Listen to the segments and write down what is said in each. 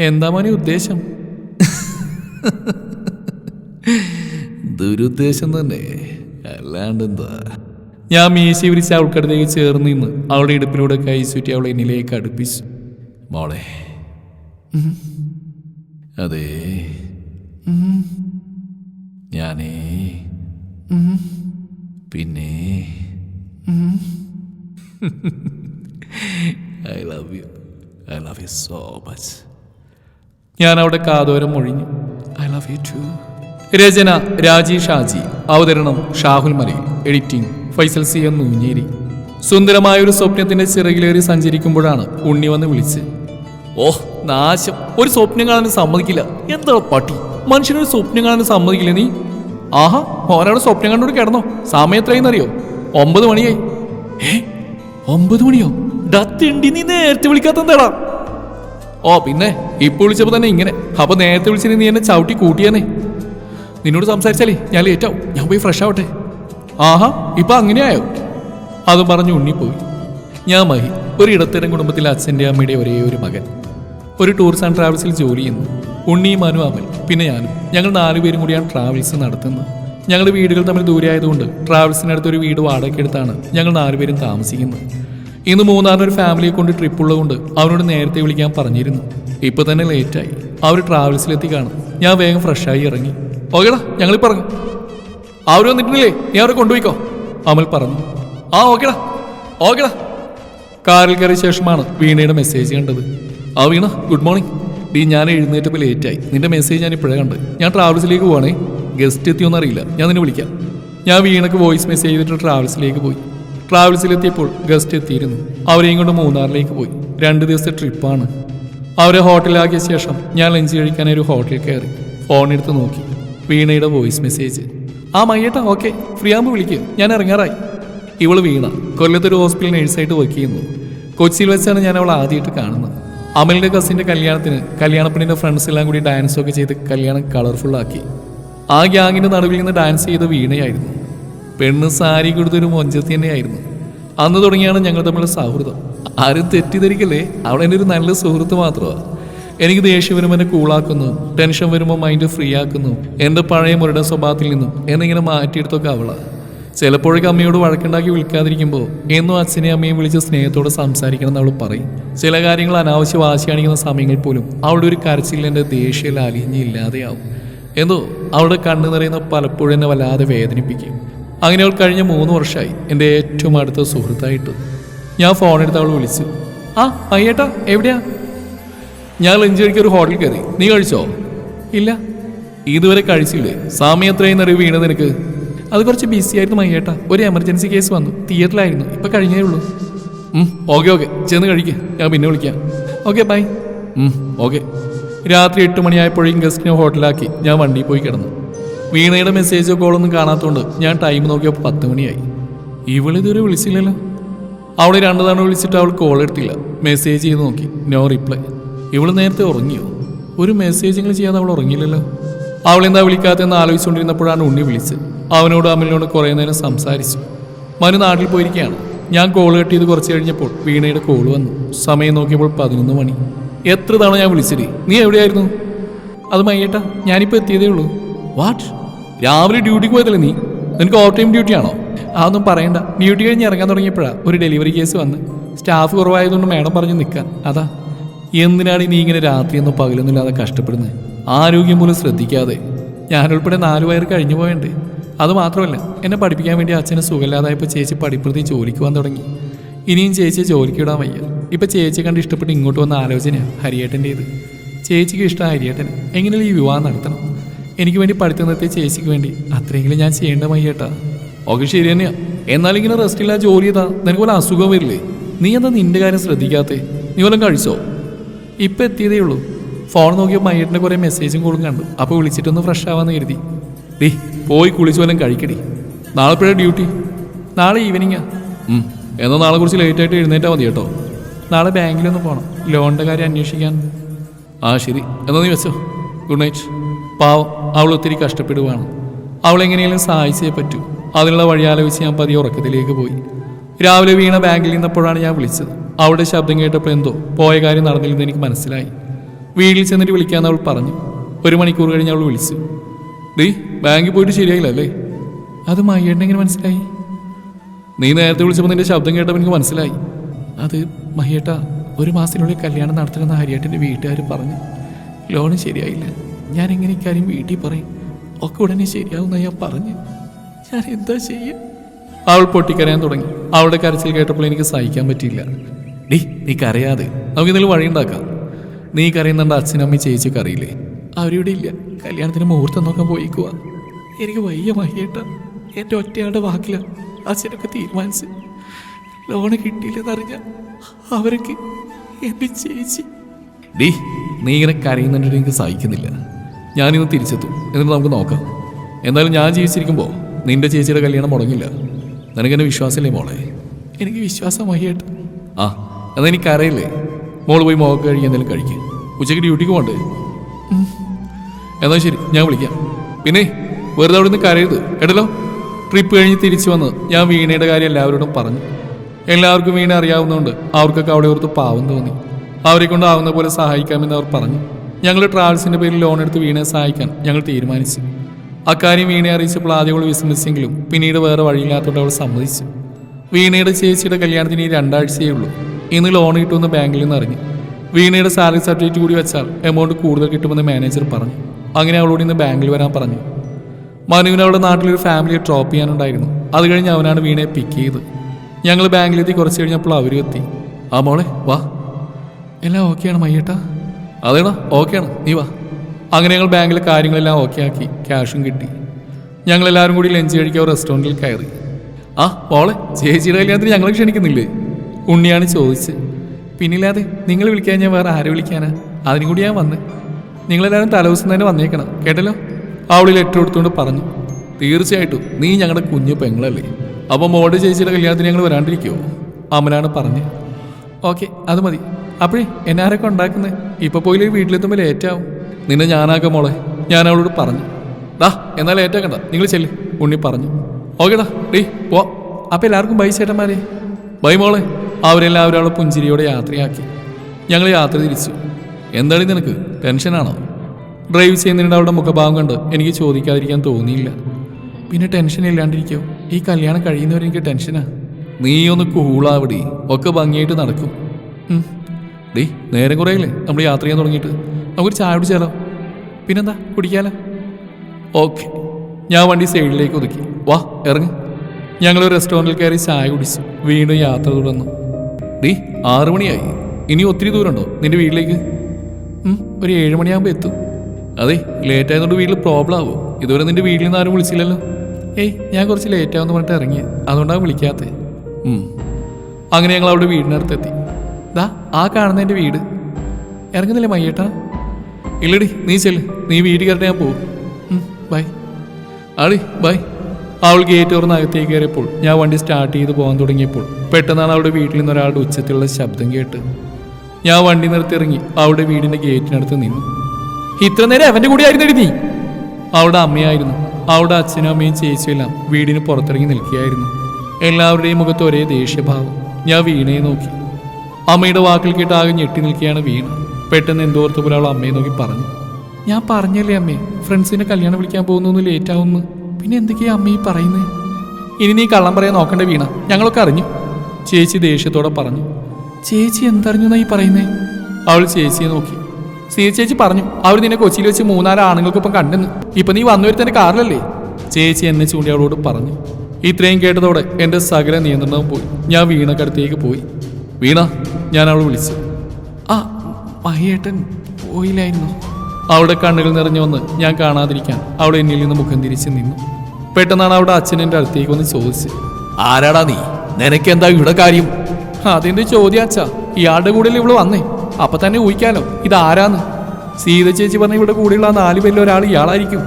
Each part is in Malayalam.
എന്താ മോനെ ഉദ്ദേശം? ദുരുദ്ദേശം തന്നെ. അല്ലാണ്ട് എന്താ ഞാൻ മീശി വിരിച്ച് അവൾക്കടുത്തേക്ക് ചേർന്ന് നിന്ന് അവളുടെ ഇടുപ്പിലൂടെ കൈ ചുറ്റി അവളെ എന്നിലേക്ക് അടുപ്പിച്ചു. മോളെ. അതെ. ഞാനേ. പിന്നെ. I love you. I love you so much. ഞാൻ അവിടെ കാതോരം ഒഴിഞ്ഞു. ഐ ലവ് യു ടു രചന രാജീവ് ഷാജി അവതരണം Shahul Malayil. Editing Faisal C M Noonjeri. സുന്ദരമായ ഒരു സ്വപ്നത്തിന്റെ ചിറകിലേറി സഞ്ചരിക്കുമ്പോഴാണ് ഉണ്ണി വന്ന് വിളിച്ച് ഓഹ് നാശം. ഒരു സ്വപ്നം കാണാൻ സമ്മതിക്കില്ല. എന്താ പട്ടി? മനുഷ്യനൊരു സ്വപ്നം കാണാൻ സമ്മതിക്കില്ല നീ. ആഹാ മോനവിടെ സ്വപ്നം കണ്ടോട് കിടന്നോ. സമയം എത്രയെന്നറിയോ ഒമ്പത് മണിയായി. ഏ? ഒമ്പത് മണിയോ? ഡത്തിണ്ടി നീ നേരത്തെ വിളിക്കാത്ത എന്താടാ ഓ പിന്നെ ഇപ്പൊ വിളിച്ചപ്പോ തന്നെ ഇങ്ങനെ. അപ്പൊ നേരത്തെ വിളിച്ചിട്ട് നീ എന്നെ ചവിട്ടി കൂട്ടിയാനേ നിന്നോട് സംസാരിച്ചാലേ ഞാൻ ലേറ്റാവും ഞാൻ പോയി ഫ്രഷ് ആവട്ടെ. ആഹാ ഇപ്പൊ അങ്ങനെയായോ? അത് പറഞ്ഞു ഉണ്ണിപ്പോയി. ഞാൻ മഹി ഒരു ഇടത്തരം കുടുംബത്തിലെ അച്ഛന്റെ അമ്മയുടെ ഒരേ ഒരു മകൻ. ഒരു ടൂർസ് ആൻഡ് ട്രാവൽസിൽ ജോലി ചെയ്യുന്നു. ഉണ്ണിയും മനു അമൽ പിന്നെ ഞാനും. ഞങ്ങൾ നാലുപേരും കൂടിയാണ് ട്രാവൽസ് നടത്തുന്നത്. ഞങ്ങളുടെ വീടുകൾ തമ്മിൽ ദൂരെ ആയതുകൊണ്ട് ട്രാവൽസിനടുത്ത് ഒരു വീട് വാടകയ്ക്കെടുത്താണ് ഞങ്ങൾ നാലുപേരും താമസിക്കുന്നത്. ഇന്ന് മൂന്നാറിന് ഒരു ഫാമിലിയെ കൊണ്ട് ട്രിപ്പ് ഉള്ളതുകൊണ്ട് അവനോട് നേരത്തെ വിളിക്കാൻ പറഞ്ഞിരുന്നു. ഇപ്പൊ തന്നെ ലേറ്റായി അവർ ട്രാവൽസിലെത്തി കാണും. ഞാൻ വേഗം ഫ്രഷായി ഇറങ്ങി. ഓക്കേടാ ഞങ്ങൾ പറഞ്ഞു. അവർ വന്നിട്ടില്ലേ? നീ അവരെ കൊണ്ടുപോയിക്കോ. അമൽ പറഞ്ഞു. ആ ഓക്കേടാ. ഓക്കേടാ. കാറിൽ കയറിയ ശേഷമാണ് വീണയുടെ മെസ്സേജ് കണ്ടത്. ആ വീണ ഗുഡ് മോർണിംഗ് ഡീ ഞാൻ എഴുന്നേറ്റപ്പോൾ ലേറ്റായി നിന്റെ മെസ്സേജ് ഞാൻ ഇപ്പോഴേ കണ്ട്. ഞാൻ ട്രാവൽസിലേക്ക് പോവാണേ. ഗസ്റ്റ് എത്തിയോന്നറിയില്ല. ഞാൻ നിന്നെ വിളിക്കാം. ഞാൻ വീണക്ക് വോയിസ് മെസ്സേജ് ചെയ്തിട്ട് ട്രാവൽസിലേക്ക് പോയി. ട്രാവൽസിലെത്തിയപ്പോൾ ഗസ്റ്റ് എത്തിയിരുന്നു. അവരെയും കൊണ്ട് മൂന്നാറിലേക്ക് പോയി. രണ്ട് ദിവസത്തെ ട്രിപ്പാണ്. അവരെ ഹോട്ടലിലാക്കിയ ശേഷം ഞാൻ ലഞ്ച് കഴിക്കാനായി ഒരു ഹോട്ടലിൽ കയറി. ഫോൺ എടുത്ത് നോക്കി. വീണയുടെ വോയിസ് മെസ്സേജ്. ആ മയ്യേട്ടാ ഓക്കെ. ഫ്രീ ആകുമ്പോൾ വിളിക്കുക ഞാൻ ഇറങ്ങാറായി. ഇവൾ വീണ. കൊല്ലത്തൊരു ഹോസ്പിറ്റൽ നേഴ്സായിട്ട് വർക്ക് ചെയ്യുന്നു. കൊച്ചിയിൽ വെച്ചാണ് ഞാൻ അവൾ ആദ്യമായിട്ട് കാണുന്നത്. അമലിന്റെ കസിന്റെ കല്യാണത്തിന് കല്യാണപ്പെണ്ണിന്റെ ഫ്രണ്ട്സ് എല്ലാം കൂടി ഡാൻസ് ഒക്കെ ചെയ്ത് കല്യാണം കളർഫുള്ളാക്കി ആ ഗ്യാങ്ങിന്റെ നടുവിൽ നിന്ന് ഡാൻസ് ചെയ്ത വീണയായിരുന്നു. പെണ്ണ് സാരി കൊടുത്തൊരു മൊഞ്ചത്തി തന്നെയായിരുന്നു. അന്ന് തുടങ്ങിയാണ് ഞങ്ങൾ തമ്മിലുള്ള സൗഹൃദം. ആരും തെറ്റിദ്ധരിക്കല്ലേ? അവൾ എന്റെ ഒരു നല്ല സുഹൃത്ത് മാത്രമാണ് എനിക്ക് ദേഷ്യം വരുമ്പോൾ എന്നെ കൂളാക്കുന്നു ടെൻഷൻ വരുമ്പോൾ മൈൻഡ് ഫ്രീ ആക്കുന്നു എന്റെ പഴയ മുരുടെ സ്വഭാവത്തിൽ നിന്നും എന്നെ ഇങ്ങനെ മാറ്റിയെടുത്തൊക്കെ അവളാണ് ചിലപ്പോഴൊക്കെ അമ്മയോട് വഴക്കുണ്ടാക്കി വിളിക്കാതിരിക്കുമ്പോൾ എന്നും അച്ഛനെയും അമ്മയും വിളിച്ച് സ്നേഹത്തോടെ സംസാരിക്കണം എന്ന് അവൾ പറയും. ചില കാര്യങ്ങൾ അനാവശ്യ വാശി കാണിക്കുന്ന സമയങ്ങളിൽ പോലും അവളുടെ ഒരു കരച്ചിൽ എന്റെ ദേഷ്യം അലിഞ്ഞില്ലാതെയാവും എന്തോ അവളുടെ കണ്ണു നിറയുന്ന പലപ്പോഴും എന്നെ വല്ലാതെ വേദനിപ്പിക്കും. അങ്ങനെ അവൾ കഴിഞ്ഞ മൂന്ന് വർഷമായി എന്റെ ഏറ്റവും അടുത്ത സുഹൃത്തായിട്ട്. ഞാൻ ഫോൺ എടുത്ത് അവൾ വിളിച്ചു. ആ അയ്യേട്ടാ എവിടെയാ? ഞാൻ ലഞ്ച് കഴിക്കാൻ ഒരു ഹോട്ടലിൽ കയറി. നീ കഴിച്ചോ? ഇല്ല. ഇതുവരെ കഴിച്ചില്ലേ? സമയം എത്രയും നിറയെ വീണത് നിനക്ക്? അത് കുറച്ച് ബിസി ആയിരുന്നു മയ്യേട്ടാ ഒരു എമർജൻസി കേസ് വന്നു. തിയേറ്ററിലായിരുന്നു ഇപ്പൊ കഴിഞ്ഞേ ഉള്ളൂ. ഓക്കെ ഓക്കെ ചെന്ന് കഴിക്കുക ഞാൻ പിന്നെ വിളിക്കാം. ഓക്കെ ബൈ ഓക്കെ രാത്രി എട്ട് മണിയായപ്പോഴേക്കും ഗസ്റ്റിനെ ഹോട്ടലാക്കി ഞാൻ വണ്ടിയിൽ പോയി കിടന്നു. വീണയുടെ മെസ്സേജോ കോളൊന്നും കാണാത്തതുകൊണ്ട് ഞാൻ ടൈം നോക്കിയപ്പോൾ പത്ത് മണിയായി. ഇവളിതുവരെ വിളിച്ചില്ലല്ലോ? അവളെ രണ്ടു തവണ വിളിച്ചിട്ട് അവൾ കോൾ എടുത്തില്ല. മെസ്സേജ് ചെയ്ത് നോക്കി. നോ റിപ്ലൈ ഇവൾ നേരത്തെ ഉറങ്ങിയോ? ഒരു മെസ്സേജുകൾ ചെയ്യാതെ അവൾ ഉറങ്ങിയില്ലല്ലോ? അവളെന്താ എന്താ വിളിക്കാത്തെന്ന് ആലോചിച്ചുകൊണ്ടിരുന്നപ്പോഴാണ് ഉണ്ണി വിളിച്ചത്. അവനോട് അമ്മിനോട് കുറേ നേരം സംസാരിച്ചു. മനു നാട്ടിൽ പോയിരിക്കുകയാണ്. ഞാൻ കോൾ കട്ട് ചെയ്ത് കുറച്ച് കഴിഞ്ഞപ്പോൾ വീണയുടെ കോൾ വന്നു. സമയം നോക്കിയപ്പോൾ പതിനൊന്ന് മണി. എത്ര തവണ ഞാൻ വിളിച്ചിട്ട് നീ എവിടെയായിരുന്നു? അത് മയ്യേട്ടാ. ഞാനിപ്പോൾ എത്തിയതേ ഉള്ളൂ. വാട്ട് രാവിലെ ഡ്യൂട്ടിക്ക് പോയതല്ലേ നീ? നിനക്ക് ഓവർ ടൈം ഡ്യൂട്ടി ആണോ? അതൊന്നും പറയണ്ട. ഡ്യൂട്ടി കഴിഞ്ഞ് ഇറങ്ങാൻ തുടങ്ങിയപ്പോഴാണ് ഒരു ഡെലിവറി കേസ് വന്ന്. സ്റ്റാഫ് കുറവായതുകൊണ്ട് മേഡം പറഞ്ഞു നിൽക്കാൻ. അതാ. എന്തിനാണ് നീ ഇങ്ങനെ രാത്രിയൊന്നും പകലൊന്നുമില്ലാതെ കഷ്ടപ്പെടുന്നത്? ആരോഗ്യം പോലും ശ്രദ്ധിക്കാതെ. ഞാനുൾപ്പെടെ നാലു വയർ കഴിഞ്ഞു പോയണ്ടേ. അത് മാത്രമല്ല എന്നെ പഠിപ്പിക്കാൻ വേണ്ടി അച്ഛന് സുഖമില്ലാതായപ്പോൾ ചേച്ചി പഠിപ്പുറത്തി ജോലിക്ക് പോകാൻ തുടങ്ങി. ഇനിയും ചേച്ചിയെ ജോലിക്ക് വിടാൻ വയ്യ. ഇപ്പം ചേച്ചിയെ കണ്ട് ഇഷ്ടപ്പെട്ട് ഇങ്ങോട്ട് വന്ന ആലോചനയാണ് ഹരിയേട്ടന്റെത്. ചേച്ചിക്ക് ഇഷ്ടം ഹരിയേട്ടൻ എങ്ങനെയുള്ള ഈ വിവാഹം നടത്തണം? എനിക്ക് വേണ്ടി പഠിത്തം നിർത്തിയ ചേച്ചിക്ക് വേണ്ടി. അത്രയെങ്കിലും ഞാൻ ചെയ്യേണ്ട മയ്യേട്ടാ. ഓക്കെ ശരി തന്നെയാ. എന്നാലും ഇങ്ങനെ റെസ്റ്റ് ഇല്ല ജോലി ചെയ്താ നിനക്ക് പോലെ അസുഖം വരില്ലേ? നീ എന്താ നിന്റെ കാര്യം ശ്രദ്ധിക്കാത്തെ? നീ വല്ലതും കഴിച്ചോ? ഇപ്പൊ എത്തിയതേ ഉള്ളൂ. ഫോൺ നോക്കിയപ്പോൾ മയ്യേട്ടിന്റെ കുറെ മെസ്സേജും കോളും കണ്ടു. അപ്പോൾ വിളിച്ചിട്ടൊന്ന് ഫ്രഷ് ആവാന്ന് കരുതി. ഡീ പോയി കുളിച്ചു വല്ലതും കഴിക്കടി. നാളെ എപ്പോഴാണ് ഡ്യൂട്ടി നാളെ ഈവനിങ്ങാ എന്നാ എന്നാൽ നാളെ കുറിച്ച് ലേറ്റ് ആയിട്ട് എഴുന്നേറ്റാൽ മതി കേട്ടോ. നാളെ ബാങ്കിലൊന്ന് പോകണം ലോണിന്റെ കാര്യം അന്വേഷിക്കാൻ. ആ ശരി. എന്നാ നീ വെച്ചോ. ഗുഡ് നൈറ്റ് പാവം. അവൾ ഒത്തിരി കഷ്ടപ്പെടുവാണ്. അവളെങ്ങനെയെങ്കിലും സഹായിച്ചേ പറ്റൂ. അതിനുള്ള വഴി ആലോചിച്ച് ഞാൻ പതിയെ ഉറക്കത്തിലേക്ക് പോയി. രാവിലെ വീണ ബാങ്കിൽ നിന്നപ്പോഴാണ് ഞാൻ വിളിച്ചത്. അവളുടെ ശബ്ദം കേട്ടപ്പോൾ എന്തോ പോയ കാര്യം നടന്നില്ലെന്ന് എനിക്ക് മനസ്സിലായി. വീട്ടിൽ ചെന്നിട്ട് വിളിക്കാമെന്ന് അവൾ പറഞ്ഞു. ഒരു മണിക്കൂർ കഴിഞ്ഞ് അവൾ വിളിച്ചു. ഡീ ബാങ്കിൽ പോയിട്ട് ശരിയായില്ലല്ലേ അത് മയ്യേട്ടൻ എങ്ങനെ മനസ്സിലായി? നീ നേരത്തെ വിളിച്ചപ്പോൾ നിന്റെ ശബ്ദം കേട്ടപ്പോൾ എനിക്ക് മനസ്സിലായി. അത് മഹിയേട്ട ഒരു മാസത്തിനുള്ളിൽ കല്യാണം നടത്തണമെന്ന് ഹരിയേട്ടന്റെ വീട്ടുകാർ പറഞ്ഞു. ലോണ് ശരിയായില്ല. ഞാൻ എങ്ങനെ ഇക്കാര്യം വീട്ടിൽ പറയും. ഒക്കെ ഉടനെ ശരിയാവുന്ന ഞാൻ പറഞ്ഞു ഞാൻ എന്താ ചെയ്യുക അവൾ പൊട്ടിക്കരയാൻ തുടങ്ങി. അവളുടെ കരച്ചിൽ കേട്ടപ്പോൾ എനിക്ക് സഹിക്കാൻ പറ്റിയില്ല. ഡീ നീ കരയാതെ. വഴി വഴിയുണ്ടാക്കാം നീ കരയുന്നുണ്ട് അച്ഛനമ്മ ചേച്ചി അറിയില്ലേ? അവരിവിടെ ഇല്ല. കല്യാണത്തിന് മുഹൂർത്തം നോക്കാൻ പോയിക്കുക എനിക്ക് വയ്യ മഹിയേട്ട എന്റെ ഒറ്റയാളുടെ വാക്കില അച്ഛനൊക്കെ തീരുമാനിച്ച് ലോണ് കിട്ടിയില്ലെന്നറിഞ്ഞ അവരൊക്കെ എന്റെ ചേച്ചി. ഡീ നീ ഇങ്ങനെ കരയുന്നുണ്ടെങ്കിൽ എനിക്ക് സഹിക്കുന്നില്ല. ഞാനിന്ന് തിരിച്ചെത്തും. എന്നിട്ട് നമുക്ക് നോക്കാം. എന്തായാലും ഞാൻ ജീവിച്ചിരിക്കുമ്പോൾ നിന്റെ ചേച്ചിയുടെ കല്യാണം മുടങ്ങില്ല. നിനക്കെന്നെ വിശ്വാസമില്ലേ മോളെ? എനിക്ക് വിശ്വാസം മഹിയേട്ട ആ എന്നാൽ എനിക്ക് അറിയില്ലേ മോൾ പോയി മോക്ക് കഴുകി എന്തെങ്കിലും കഴിക്കുക ഉച്ചയ്ക്ക് ഡ്യൂട്ടിക്ക് പോകണ്ടേ? എന്നാൽ ശരി ഞാൻ വിളിക്കാം. പിന്നെ വെറുതെ അവിടെ നിന്ന് കരയരുത് കേട്ടല്ലോ? ട്രിപ്പ് കഴിഞ്ഞ് തിരിച്ചു വന്ന് ഞാൻ വീണയുടെ കാര്യം എല്ലാവരോടും പറഞ്ഞു. എല്ലാവർക്കും വീണ അറിയാവുന്നതുകൊണ്ട് അവർക്കൊക്കെ അവിടെ ഓർത്ത് പാവം തോന്നി. അവരെ കൊണ്ട് ആവുന്ന പോലെ സഹായിക്കാമെന്ന് അവർ പറഞ്ഞു. ഞങ്ങൾ ട്രാവൽസിന്റെ പേരിൽ ലോൺ എടുത്ത് വീണയെ സഹായിക്കാൻ ഞങ്ങൾ തീരുമാനിച്ചു. അക്കാര്യം വീണയെ അറിയിച്ചപ്പോൾ ആദ്യം അവൾ വിസമ്മതിച്ചെങ്കിലും പിന്നീട് വേറെ വഴിയില്ലാത്തതുകൊണ്ട് അവൾ സമ്മതിച്ചു. വീണയുടെ ചേച്ചിയുടെ കല്യാണത്തിന് ഈ രണ്ടാഴ്ചയേ ഉള്ളൂ. ഇന്ന് ലോൺ കിട്ടുമെന്ന് ബാങ്കിൽ നിന്ന് അറിഞ്ഞു. വീണയുടെ സാലറി സർട്ടിഫിക്കറ്റ് കൂടി വെച്ചാൽ എമൗണ്ട് കൂടുതൽ കിട്ടുമെന്ന് മാനേജർ പറഞ്ഞു. അങ്ങനെ അവളോട് ഇന്ന് ബാങ്കിൽ വരാൻ പറഞ്ഞു. മനുവിന് അവളുടെ നാട്ടിലൊരു ഫാമിലിയെ ഡ്രോപ്പ് ചെയ്യാനുണ്ടായിരുന്നു. അത് കഴിഞ്ഞ് അവനാണ് വീണയെ പിക്ക് ചെയ്ത്. ഞങ്ങൾ ബാങ്കിലെത്തി കുറച്ച് കഴിഞ്ഞപ്പോൾ അവരും എത്തി. ആ മോളെ വാ. എല്ലാം ഓക്കെയാണ് മയ്യേട്ടാ. അതേടാ ഓക്കെയാണ് നീ വാ. അങ്ങനെ ഞങ്ങൾ ബാങ്കിലെ കാര്യങ്ങളെല്ലാം ഓക്കെ ആക്കി. ക്യാഷും കിട്ടി. ഞങ്ങൾ എല്ലാവരും കൂടി ലഞ്ച് കഴിക്കാൻ റെസ്റ്റോറന്റിൽ കയറി. ആ മോളെ ചേച്ചിയുടെ കല്യാണത്തിന് ഞങ്ങളെ ക്ഷണിക്കുന്നില്ലേ? ഉണ്ണിയാണ് ചോദിച്ച് പിന്നില്ലാതെ നിങ്ങൾ വിളിക്കാൻ ഞാൻ വേറെ ആരെ വിളിക്കാനാ? അതിനും കൂടി ഞാൻ വന്ന്. നിങ്ങളെല്ലാവരും തലേദിവസം തന്നെ വന്നേക്കണം. കേട്ടല്ലോ? അവളിൽ ലെറ്റർ എടുത്തുകൊണ്ട് പറഞ്ഞു. തീർച്ചയായിട്ടും നീ ഞങ്ങളുടെ കുഞ്ഞു പെങ്ങളല്ലേ. അപ്പോൾ മോഡ് ചേച്ചിയുടെ കല്യാണത്തിന് ഞങ്ങൾ വരാണ്ടിരിക്കുമോ അമ്മനാണ് പറഞ്ഞ്. ഓക്കെ അത് മതി. അപ്പോഴേ എന്നെ ആരൊക്കെ ഉണ്ടാക്കുന്നത് ഇപ്പൊ പോയില്ല വീട്ടിലെത്തുമ്പോൾ ലേറ്റാവും നിന്നെ ഞാനാക്കാം മോളെ. ഞാൻ അവളോട് പറഞ്ഞു. ദാ എന്നാൽ ലേറ്റ് ആക്കണ്ട. നിങ്ങൾ ചെല്ല്. ഉണ്ണി പറഞ്ഞു. ഓക്കേടാ ഡീ പോ അപ്പൊ എല്ലാവർക്കും ബൈ ചേട്ടന്മാരെ. ബൈ മോളെ. അവരെല്ലാവരും അവളെ പുഞ്ചിരിയോടെ യാത്രയാക്കി. ഞങ്ങൾ യാത്ര തിരിച്ചു. എന്താണ് നിനക്ക്? ടെൻഷനാണോ ഡ്രൈവ് ചെയ്യുന്നതിന്റെ അവളുടെ മുഖഭാവം കണ്ട് എനിക്ക് ചോദിക്കാതിരിക്കാൻ തോന്നിയില്ല. പിന്നെ ടെൻഷൻ ഇല്ലാണ്ടിരിക്കോ? ഈ കല്യാണം കഴിയുന്നവരെനിക്ക് ടെൻഷനാ നീ ഒന്ന് കൂളാവിടി ഒക്കെ ഭംഗിയായിട്ട് നടക്കും. ഡീ നേരം കുറേയില്ലേ. നമ്മൾ യാത്ര ചെയ്യാൻ തുടങ്ങിയിട്ട്. നമുക്കൊരു ചായ കുടിച്ചാലോ പിന്നെന്താ? കുടിക്കാലോ? ഓക്കെ. ഞാൻ വണ്ടി സൈഡിലേക്ക് ഒതുക്കി. വാ ഇറങ്ങ്. ഞങ്ങൾ റെസ്റ്റോറന്റിൽ കയറി ചായ കുടിച്ചു. വീണ്ടും യാത്ര തുടർന്നു. ഡീ ആറു മണിയായി. ഇനി ഒത്തിരി ദൂരമുണ്ടോ നിന്റെ വീട്ടിലേക്ക്? ഒരു ഏഴ് മണിയാകുമ്പോൾ എത്തും. അതെ ലേറ്റ് ആയതുകൊണ്ട് വീട്ടിൽ പ്രോബ്ലം ആവും. ഇതുവരെ നിന്റെ വീട്ടിൽ നിന്ന് ആരും വിളിച്ചില്ലല്ലോ. ഏയ് ഞാൻ കുറച്ച് ലേറ്റ് ആവുമെന്ന് പറഞ്ഞിട്ട് ഇറങ്ങി അതുകൊണ്ടാണ് വിളിക്കാത്തത്. അങ്ങനെ ഞങ്ങൾ അവിടെ വീടിനടുത്തെത്തി. ദാ ആ കാണുന്ന എന്റെ വീട്. ഇറങ്ങുന്നില്ലേ മയ്യേട്ടാ? ഇല്ലടി നീ ചെല്ല്. നീ വീട് കയറി ഞാൻ പോകും ബൈ. ആളി ബൈ. അവൾ ഗേറ്റ് തുറന്ന് അകത്തേക്ക് കയറിയപ്പോൾ ഞാൻ വണ്ടി സ്റ്റാർട്ട് ചെയ്ത് പോകാൻ തുടങ്ങിയപ്പോൾ പെട്ടെന്നാണ് അവളുടെ വീട്ടിൽ നിന്ന് ഒരാളുടെ ഉച്ചത്തിലുള്ള ശബ്ദം കേട്ട്. ഞാൻ വണ്ടി നിർത്തിയിറങ്ങി അവളുടെ വീടിന്റെ ഗേറ്റിനടുത്ത് നിന്നു. ഇത്ര നേരം അവന്റെ കൂടെ ആയിരുന്നു എഴുതി അവളുടെ അമ്മയായിരുന്നു. അവളുടെ അച്ഛനും അമ്മയും ചേച്ചിയും എല്ലാം വീടിന് പുറത്തിറങ്ങി നിൽക്കുകയായിരുന്നു. എല്ലാവരുടെയും മുഖത്ത് ഒരേ ദേഷ്യഭാവം. ഞാൻ വീണയെ നോക്കി. അമ്മയുടെ വാക്കിൽ കേട്ട് ആകെ ഞെട്ടി നിൽക്കുകയാണ് വീണ. പെട്ടെന്ന് എന്തോർത്ത് പോലെ അവൾ അമ്മയെ നോക്കി പറഞ്ഞു. ഞാൻ പറഞ്ഞല്ലേ അമ്മേ ഫ്രണ്ട്സിനെ കല്യാണം വിളിക്കാൻ പോകുന്നു ലേറ്റ് ആവുന്നു. പിന്നെ എന്തൊക്കെയാ അമ്മ ഈ പറയുന്നത് ഇനി നീ കള്ളം പറയാൻ നോക്കണ്ട വീണ ഞങ്ങളൊക്കെ അറിഞ്ഞു. ചേച്ചി ദേഷ്യത്തോടെ പറഞ്ഞു. ചേച്ചി എന്തറിഞ്ഞു ഈ പറയുന്നേ? അവൾ ചേച്ചിയെ നോക്കി. സീ ചേച്ചി പറഞ്ഞു അവർ നിന്നെ കൊച്ചിയിൽ വെച്ച് മൂന്നാൽ ആണുങ്ങൾക്കൊപ്പം കണ്ടെന്ന്. ഇപ്പൊ നീ വന്നു വരുത്തന്റെ കാറിലല്ലേ? ചേച്ചി എന്നെ ചൂണ്ടി അവളോട് പറഞ്ഞു. ഇത്രയും കേട്ടതോടെ എന്റെ സകല നിയന്ത്രണവും പോയി. ഞാൻ വീണക്കടുത്തേക്ക് പോയി. വീണ ഞാൻ അവൾ വിളിച്ചു. ആ മഹിയേട്ടൻ പോയില്ലായിരുന്നു? അവളുടെ കണ്ണുകൾ നിറഞ്ഞു വന്ന് ഞാൻ കാണാതിരിക്കാൻ അവൾ എന്നിൽ നിന്ന് മുഖം തിരിച്ച് നിന്നു. പെട്ടെന്നാണ് അവിടെ അച്ഛൻ എന്റെ അടുത്തേക്ക് വന്ന് ചോദിച്ച് ആരാടാ നീ? നിനക്കെന്താ ഇവിടെ കാര്യം? അതിന്റെ ചോദ്യം അച്ഛാ. ഇയാളുടെ കൂടെ ഇവിടെ വന്നേ. അപ്പൊ തന്നെ ഊഹിക്കാലോ ഇത് ആരാന്ന്? സീത ചേച്ചി പറഞ്ഞ ഇവിടെ കൂടെയുള്ള നാല് പേരിൽ ഒരാൾ ഇയാളായിരിക്കും.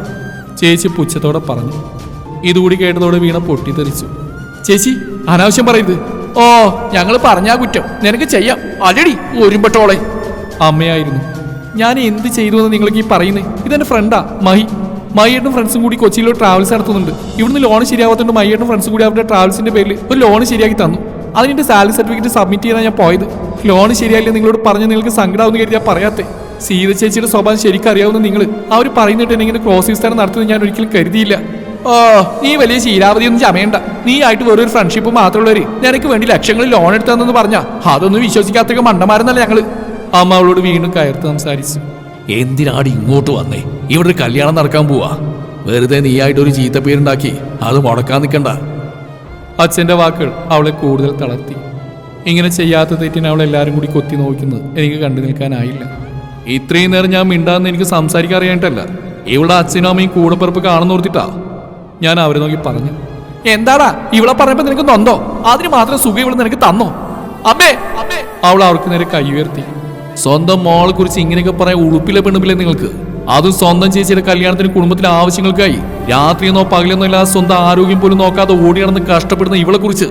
ചേച്ചി പുച്ഛത്തോടെ പറഞ്ഞു. ഇതുകൂടി കേട്ടതോടെ വീണ പൊട്ടിത്തെറിച്ചു. ചേച്ചി അനാവശ്യം പറയരുത്. ഓ ഞങ്ങൾ പറഞ്ഞാ കുറ്റം. നിനക്ക് ചെയ്യാം. അല്ലടി ഒരുമ്പട്ടോളെ. അമ്മയായിരുന്നു. ഞാൻ എന്ത് ചെയ്തു എന്ന് നിങ്ങൾക്ക് ഈ പറയുന്നേ. ഇതെന്റെ ഫ്രണ്ടാ മഹി. മയ്യേട്ടും ഫ്രണ്ട്സും കൂടി കൊച്ചിയിലോ ട്രാവൽസ് നടത്തുന്നുണ്ട്. ഇവിടുന്ന് ലോൺ ശരിയാവാത്തതുകൊണ്ട് മയ്യേട്ടും ഫ്രണ്ട്സും കൂടി അവരുടെ ട്രാവൽസിന്റെ പേരിൽ ഒരു ലോൺ ശരിയാക്കി തന്നു. അതിന്റെ സാലറി സർട്ടിഫിക്കറ്റ് സബ്മിറ്റ് ചെയ്യാൻ ഞാൻ പോയത്. ലോൺ ശരിയായില്ല നിങ്ങളോട് പറഞ്ഞ് നിങ്ങൾക്ക് സങ്കടമാവുന്ന കരുതി ഞാൻ പറയാത്തേ. സീത ചേച്ചിയുടെ സ്വഭാവം ശരിക്കും അറിയാവുന്ന നിങ്ങൾ അവർ പറയുന്നിട്ട് എന്നെ ഇങ്ങനെ ക്രോസ് വിസ്താരം നടത്തുന്നത് ഞാൻ ഒരിക്കലും കരുതിയില്ല. ഓ നീ വലിയ ശീലാവതി ഒന്നും ചമയണ്ട. നീ ആയിട്ട് വെറൊരു ഫ്രണ്ട്ഷിപ്പ് മാത്രമുള്ളവര് നിനക്ക് വേണ്ടി ലക്ഷങ്ങളിൽ ലോൺ എടുത്തതെന്ന് പറഞ്ഞ. അതൊന്നും വിശ്വസിക്കാത്തൊക്കെ മണ്ടന്മാരെന്നല്ല ഞങ്ങൾ. അമ്മ അവളോട് വീണ്ടും കയർത്ത് സംസാരിച്ചു. എന്തിനാടി ഇങ്ങോട്ട് വന്നേ? ഇവിടെ ഒരു കല്യാണം നടക്കാൻ പോവാ. വെറുതെ നീ ആയിട്ട് ഒരു ചീത്ത പേരുണ്ടാക്കി അത് മുടക്കാൻ നിൽക്കണ്ട അച്ഛന്റെ വാക്കുകൾ അവളെ കൂടുതൽ തളർത്തി. ഇങ്ങനെ ചെയ്യാത്ത തെറ്റിന് അവൾ എല്ലാവരും കൂടി കൊത്തി നോക്കുന്നത് എനിക്ക് കണ്ടു നിൽക്കാനായില്ല. ഇത്രയും നേരം ഞാൻ മിണ്ടാന്ന് എനിക്ക് സംസാരിക്കാൻ അറിയാനിട്ടല്ല ഇവിടെ അച്ഛനും അമ്മയും കൂടെപ്പിറപ്പ് കാണുന്നോർത്തിട്ടാ. ഞാൻ അവരെ നോക്കി പറഞ്ഞു എന്താടാ? ഇവളെ പറഞ്ഞപ്പോ നിനക്ക് നൊന്തോ? അതിന് മാത്രം സുഖം ഇവിടെ നിനക്ക് തന്നോ? അമ്മേ! അമ്മേ അവൾ അവർക്ക് നേരെ കൈ ഉയർത്തി. സ്വന്തം മോളെ കുറിച്ച് ഇങ്ങനെയൊക്കെ പറയാൻ ഉളുപ്പിലെ പെണ്ണുമ്പില്ലേ നിങ്ങൾക്ക്. അതും സ്വന്തം ചേച്ചിയുടെ കല്യാണത്തിന് കുടുംബത്തിലെ ആവശ്യങ്ങൾക്കായി. രാത്രിയെന്നോ പകലെന്നോ ഇല്ലാതെ സ്വന്തം ആരോഗ്യം പോലും നോക്കാതെ ഓടി നടന്ന് കഷ്ടപ്പെടുന്ന ഇവളെ കുറിച്ച്.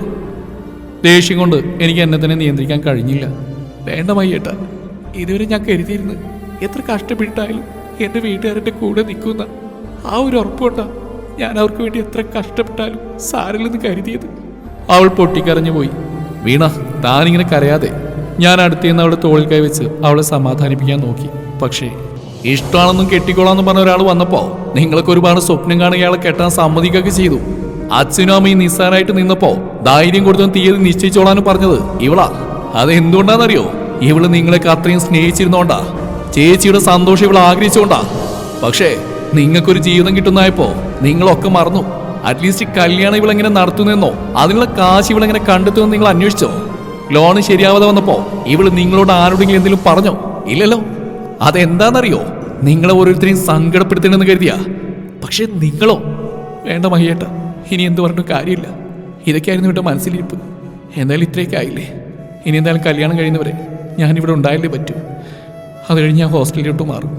ദേഷ്യം കൊണ്ട് എനിക്ക് എന്നെ തന്നെ നിയന്ത്രിക്കാൻ കഴിഞ്ഞില്ല. വേണ്ട മയ്യേട്ട ഇതുവരെ ഞാൻ കരുതിയിരുന്നു എത്ര കഷ്ടപ്പെട്ടായാലും എന്റെ വീട്ടുകാരുടെ കൂടെ നിൽക്കുന്ന ആ ഒരു ഉറപ്പുകൊണ്ടാ ഞാൻ അവർക്ക് വേണ്ടി എത്ര കഷ്ടപ്പെട്ടാലും സാരില്ലെന്ന് കരുതിയത്. അവൾ പൊട്ടിക്കരഞ്ഞു പോയി വീണ താനിങ്ങനെ കരയാതെ ഞാൻ അടുത്തുനിന്ന് അവളെ തോളിൽ കൈ വെച്ച് അവളെ സമാധാനിപ്പിക്കാൻ നോക്കി. പക്ഷേ ഇഷ്ടമാണെന്നും കെട്ടിക്കോളാന്നും പറഞ്ഞ ഒരാൾ വന്നപ്പോ നിങ്ങൾക്ക് ഒരുപാട് സ്വപ്നം കാണുക അയാളെ കെട്ടാൻ സമ്മതിക്കുകയൊക്കെ ചെയ്തു. അച്ഛനും അമ്മയും നിസ്സാരായിട്ട് നിന്നപ്പോ ധൈര്യം കൊടുത്തും തീയതി നിശ്ചയിച്ചോളാനും പറഞ്ഞത് ഇവളാ. അത് എന്തുകൊണ്ടാണെന്നറിയോ ഇവൾ നിങ്ങളെയൊക്കെ അത്രയും സ്നേഹിച്ചിരുന്നോണ്ടാ. ചേച്ചിയുടെ സന്തോഷം ഇവൾ ആഗ്രഹിച്ചോണ്ടാ. പക്ഷേ നിങ്ങൾക്കൊരു ജീവിതം കിട്ടുന്നായപ്പോ നിങ്ങളൊക്കെ മറന്നു. അറ്റ്ലീസ്റ്റ് കല്യാണം ഇവളെങ്ങനെ നടത്തുന്നെന്നോ? അതിനുള്ള കാശ് ഇവളെങ്ങനെ കണ്ടെത്തുമെന്ന് നിങ്ങൾ അന്വേഷിച്ചോ? ലോണ് ശരിയാവാതെ വന്നപ്പോ ഇവൾ നിങ്ങളോട് ആരോടെങ്കിലും എന്തെങ്കിലും പറഞ്ഞോ? ഇല്ലല്ലോ. അതെന്താണെന്നറിയോ നിങ്ങളെ ഓരോരുത്തരെയും സങ്കടപ്പെടുത്തണമെന്ന് കരുതിയാ. പക്ഷെ നിങ്ങളോ? വേണ്ട മഹിയേട്ട ഇനി എന്ത് പറഞ്ഞിട്ടും കാര്യമില്ല. ഇതൊക്കെയായിരുന്നു ഇവിടെ മനസ്സിലിരിപ്പ്. എന്തായാലും ഇത്രയൊക്കെ ആയില്ലേ? ഇനി എന്തായാലും കല്യാണം കഴിയുന്നവരെ ഞാനിവിടെ ഉണ്ടായാലേ പറ്റൂ. അത് കഴിഞ്ഞ് ഞാൻ ഹോസ്റ്റലിലോട്ട് മാറും.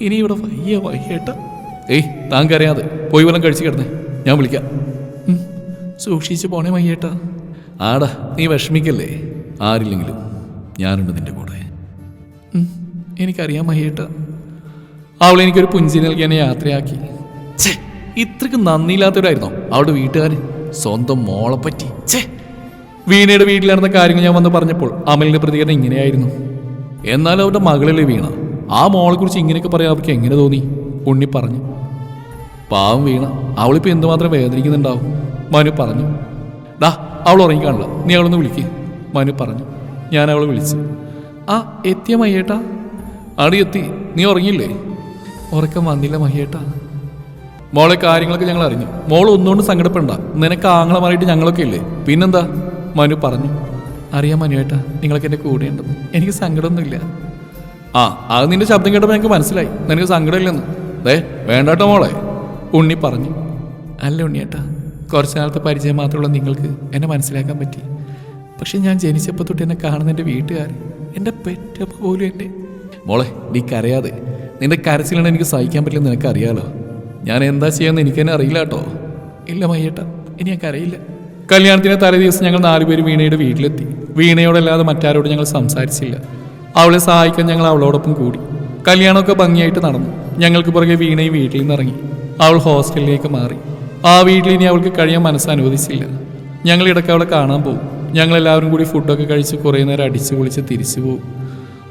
ഇനി ഇവിടെ വയ്യ വയ്യേട്ട ഏയ് താൻ കരയാതെ പോയി വല്ലതും കഴിച്ച് കിടന്നേ. ഞാൻ വിളിക്കാം. സൂക്ഷിച്ചു പോണേ മയ്യേട്ടാ. ആടാ നീ വിഷമിക്കല്ലേ? ആരില്ലെങ്കിലും. ഞാനുണ്ട് നിന്റെ കൂടെ. എനിക്കറിയാം മയ്യേട്ട. അവൾ എനിക്കൊരു പുഞ്ചി നൽകി എന്നെ യാത്രയാക്കി. ഛേ, ഇത്രക്ക് നന്ദിയില്ലാത്തവരായിരുന്നോ? അവളുടെ വീട്ടുകാർ സ്വന്തം മോളെ പറ്റി. ഛേ വീണയുടെ വീട്ടിൽ നടന്ന കാര്യങ്ങൾ ഞാൻ വന്ന് പറഞ്ഞപ്പോൾ അമലിന്റെ പ്രതികരണം ഇങ്ങനെയായിരുന്നു. എന്നാൽ അവരുടെ മകളിലെ വീണ. ആ മോളെ കുറിച്ച് ഇങ്ങനെയൊക്കെ പറയാൻ അവർക്ക് എങ്ങനെ തോന്നി? ഉണ്ണി പറഞ്ഞു. പാവം വീണ അവളിപ്പോ എന്തുമാത്രം വേദനിക്കുന്നുണ്ടാവും? മനു പറഞ്ഞു. ഡാ അവൾ ഉറങ്ങിക്കാണില്ല നീ അവളൊന്ന് വിളിക്കേ. മനു പറഞ്ഞു. ഞാൻ അവളെ വിളിച്ചു. ആ എത്തിയ മയ്യേട്ടാ. അടി എത്തി. നീ ഉറങ്ങിയില്ലേ? ഉറക്കം വന്നില്ല മയ്യേട്ടാ. മോളെ കാര്യങ്ങളൊക്കെ ഞങ്ങൾ അറിഞ്ഞു. മോൾ ഒന്നുകൊണ്ട് സങ്കടപ്പെടണ്ട. നിനക്ക് ആങ്ങളമാരായിട്ട് ഞങ്ങളൊക്കെ ഇല്ലേ? പിന്നെന്താ? മനു പറഞ്ഞു. അറിയാം മനുവേട്ടാ നിങ്ങളൊക്കെ എന്റെ കൂടെയുണ്ടെന്ന്. എനിക്ക് സങ്കടമൊന്നുമില്ല. ആ അത് നിന്റെ ശബ്ദം കേട്ടപ്പോൾ എനിക്ക് മനസ്സിലായി. നിനക്ക് സങ്കടമില്ലെന്ന്. ദേ വേണ്ടാട്ടോ മോളെ. ഉണ്ണി പറഞ്ഞു. അല്ല ഉണ്ണിയേട്ടാ കുറച്ച് നാളത്തെ പരിചയം മാത്രമുള്ള നിങ്ങൾക്ക്. എന്നെ മനസ്സിലാക്കാൻ പറ്റി. പക്ഷെ ഞാൻ ജനിച്ചപ്പോൾ തൊട്ട് എന്നെ കാണുന്ന എന്റെ വീട്ടുകാർ എന്റെ പെറ്റപ്പ പോലും എന്റെ മോളെ നീ കരയാതെ. നിന്റെ കരച്ചിലാണ് എനിക്ക് സഹിക്കാൻ പറ്റില്ല നിനക്ക് അറിയാലോ ഞാൻ എന്താ ചെയ്യാമെന്ന് എനിക്ക് തന്നെ അറിയില്ല കേട്ടോ ഇല്ല മയ്യേട്ട ഇനി ഞാൻ കരയില്ല. കല്യാണത്തിന്റെ തലേ ദിവസം ഞങ്ങൾ നാലുപേര് വീണയുടെ വീട്ടിലെത്തി. വീണയോടല്ലാതെ മറ്റാരോട് ഞങ്ങൾ സംസാരിച്ചില്ല. അവളെ സഹായിക്കാൻ ഞങ്ങൾ അവളോടൊപ്പം കൂടി. കല്യാണമൊക്കെ ഭംഗിയായിട്ട് നടന്നു. ഞങ്ങൾക്ക് പുറകെ വീണയും വീട്ടിൽ നിന്ന് ഇറങ്ങി. അവൾ ഹോസ്റ്റലിലേക്ക് മാറി. ആ വീട്ടിൽ ഇനി അവൾക്ക് കഴിയാൻ മനസ്സ് അനുവദിച്ചില്ല. ഞങ്ങൾ ഇടയ്ക്ക് അവളെ കാണാൻ പോകും. ഞങ്ങളെല്ലാവരും കൂടി ഫുഡൊക്കെ കഴിച്ച് കുറേ നേരം അടിച്ചു പൊളിച്ച് തിരിച്ചു പോകും.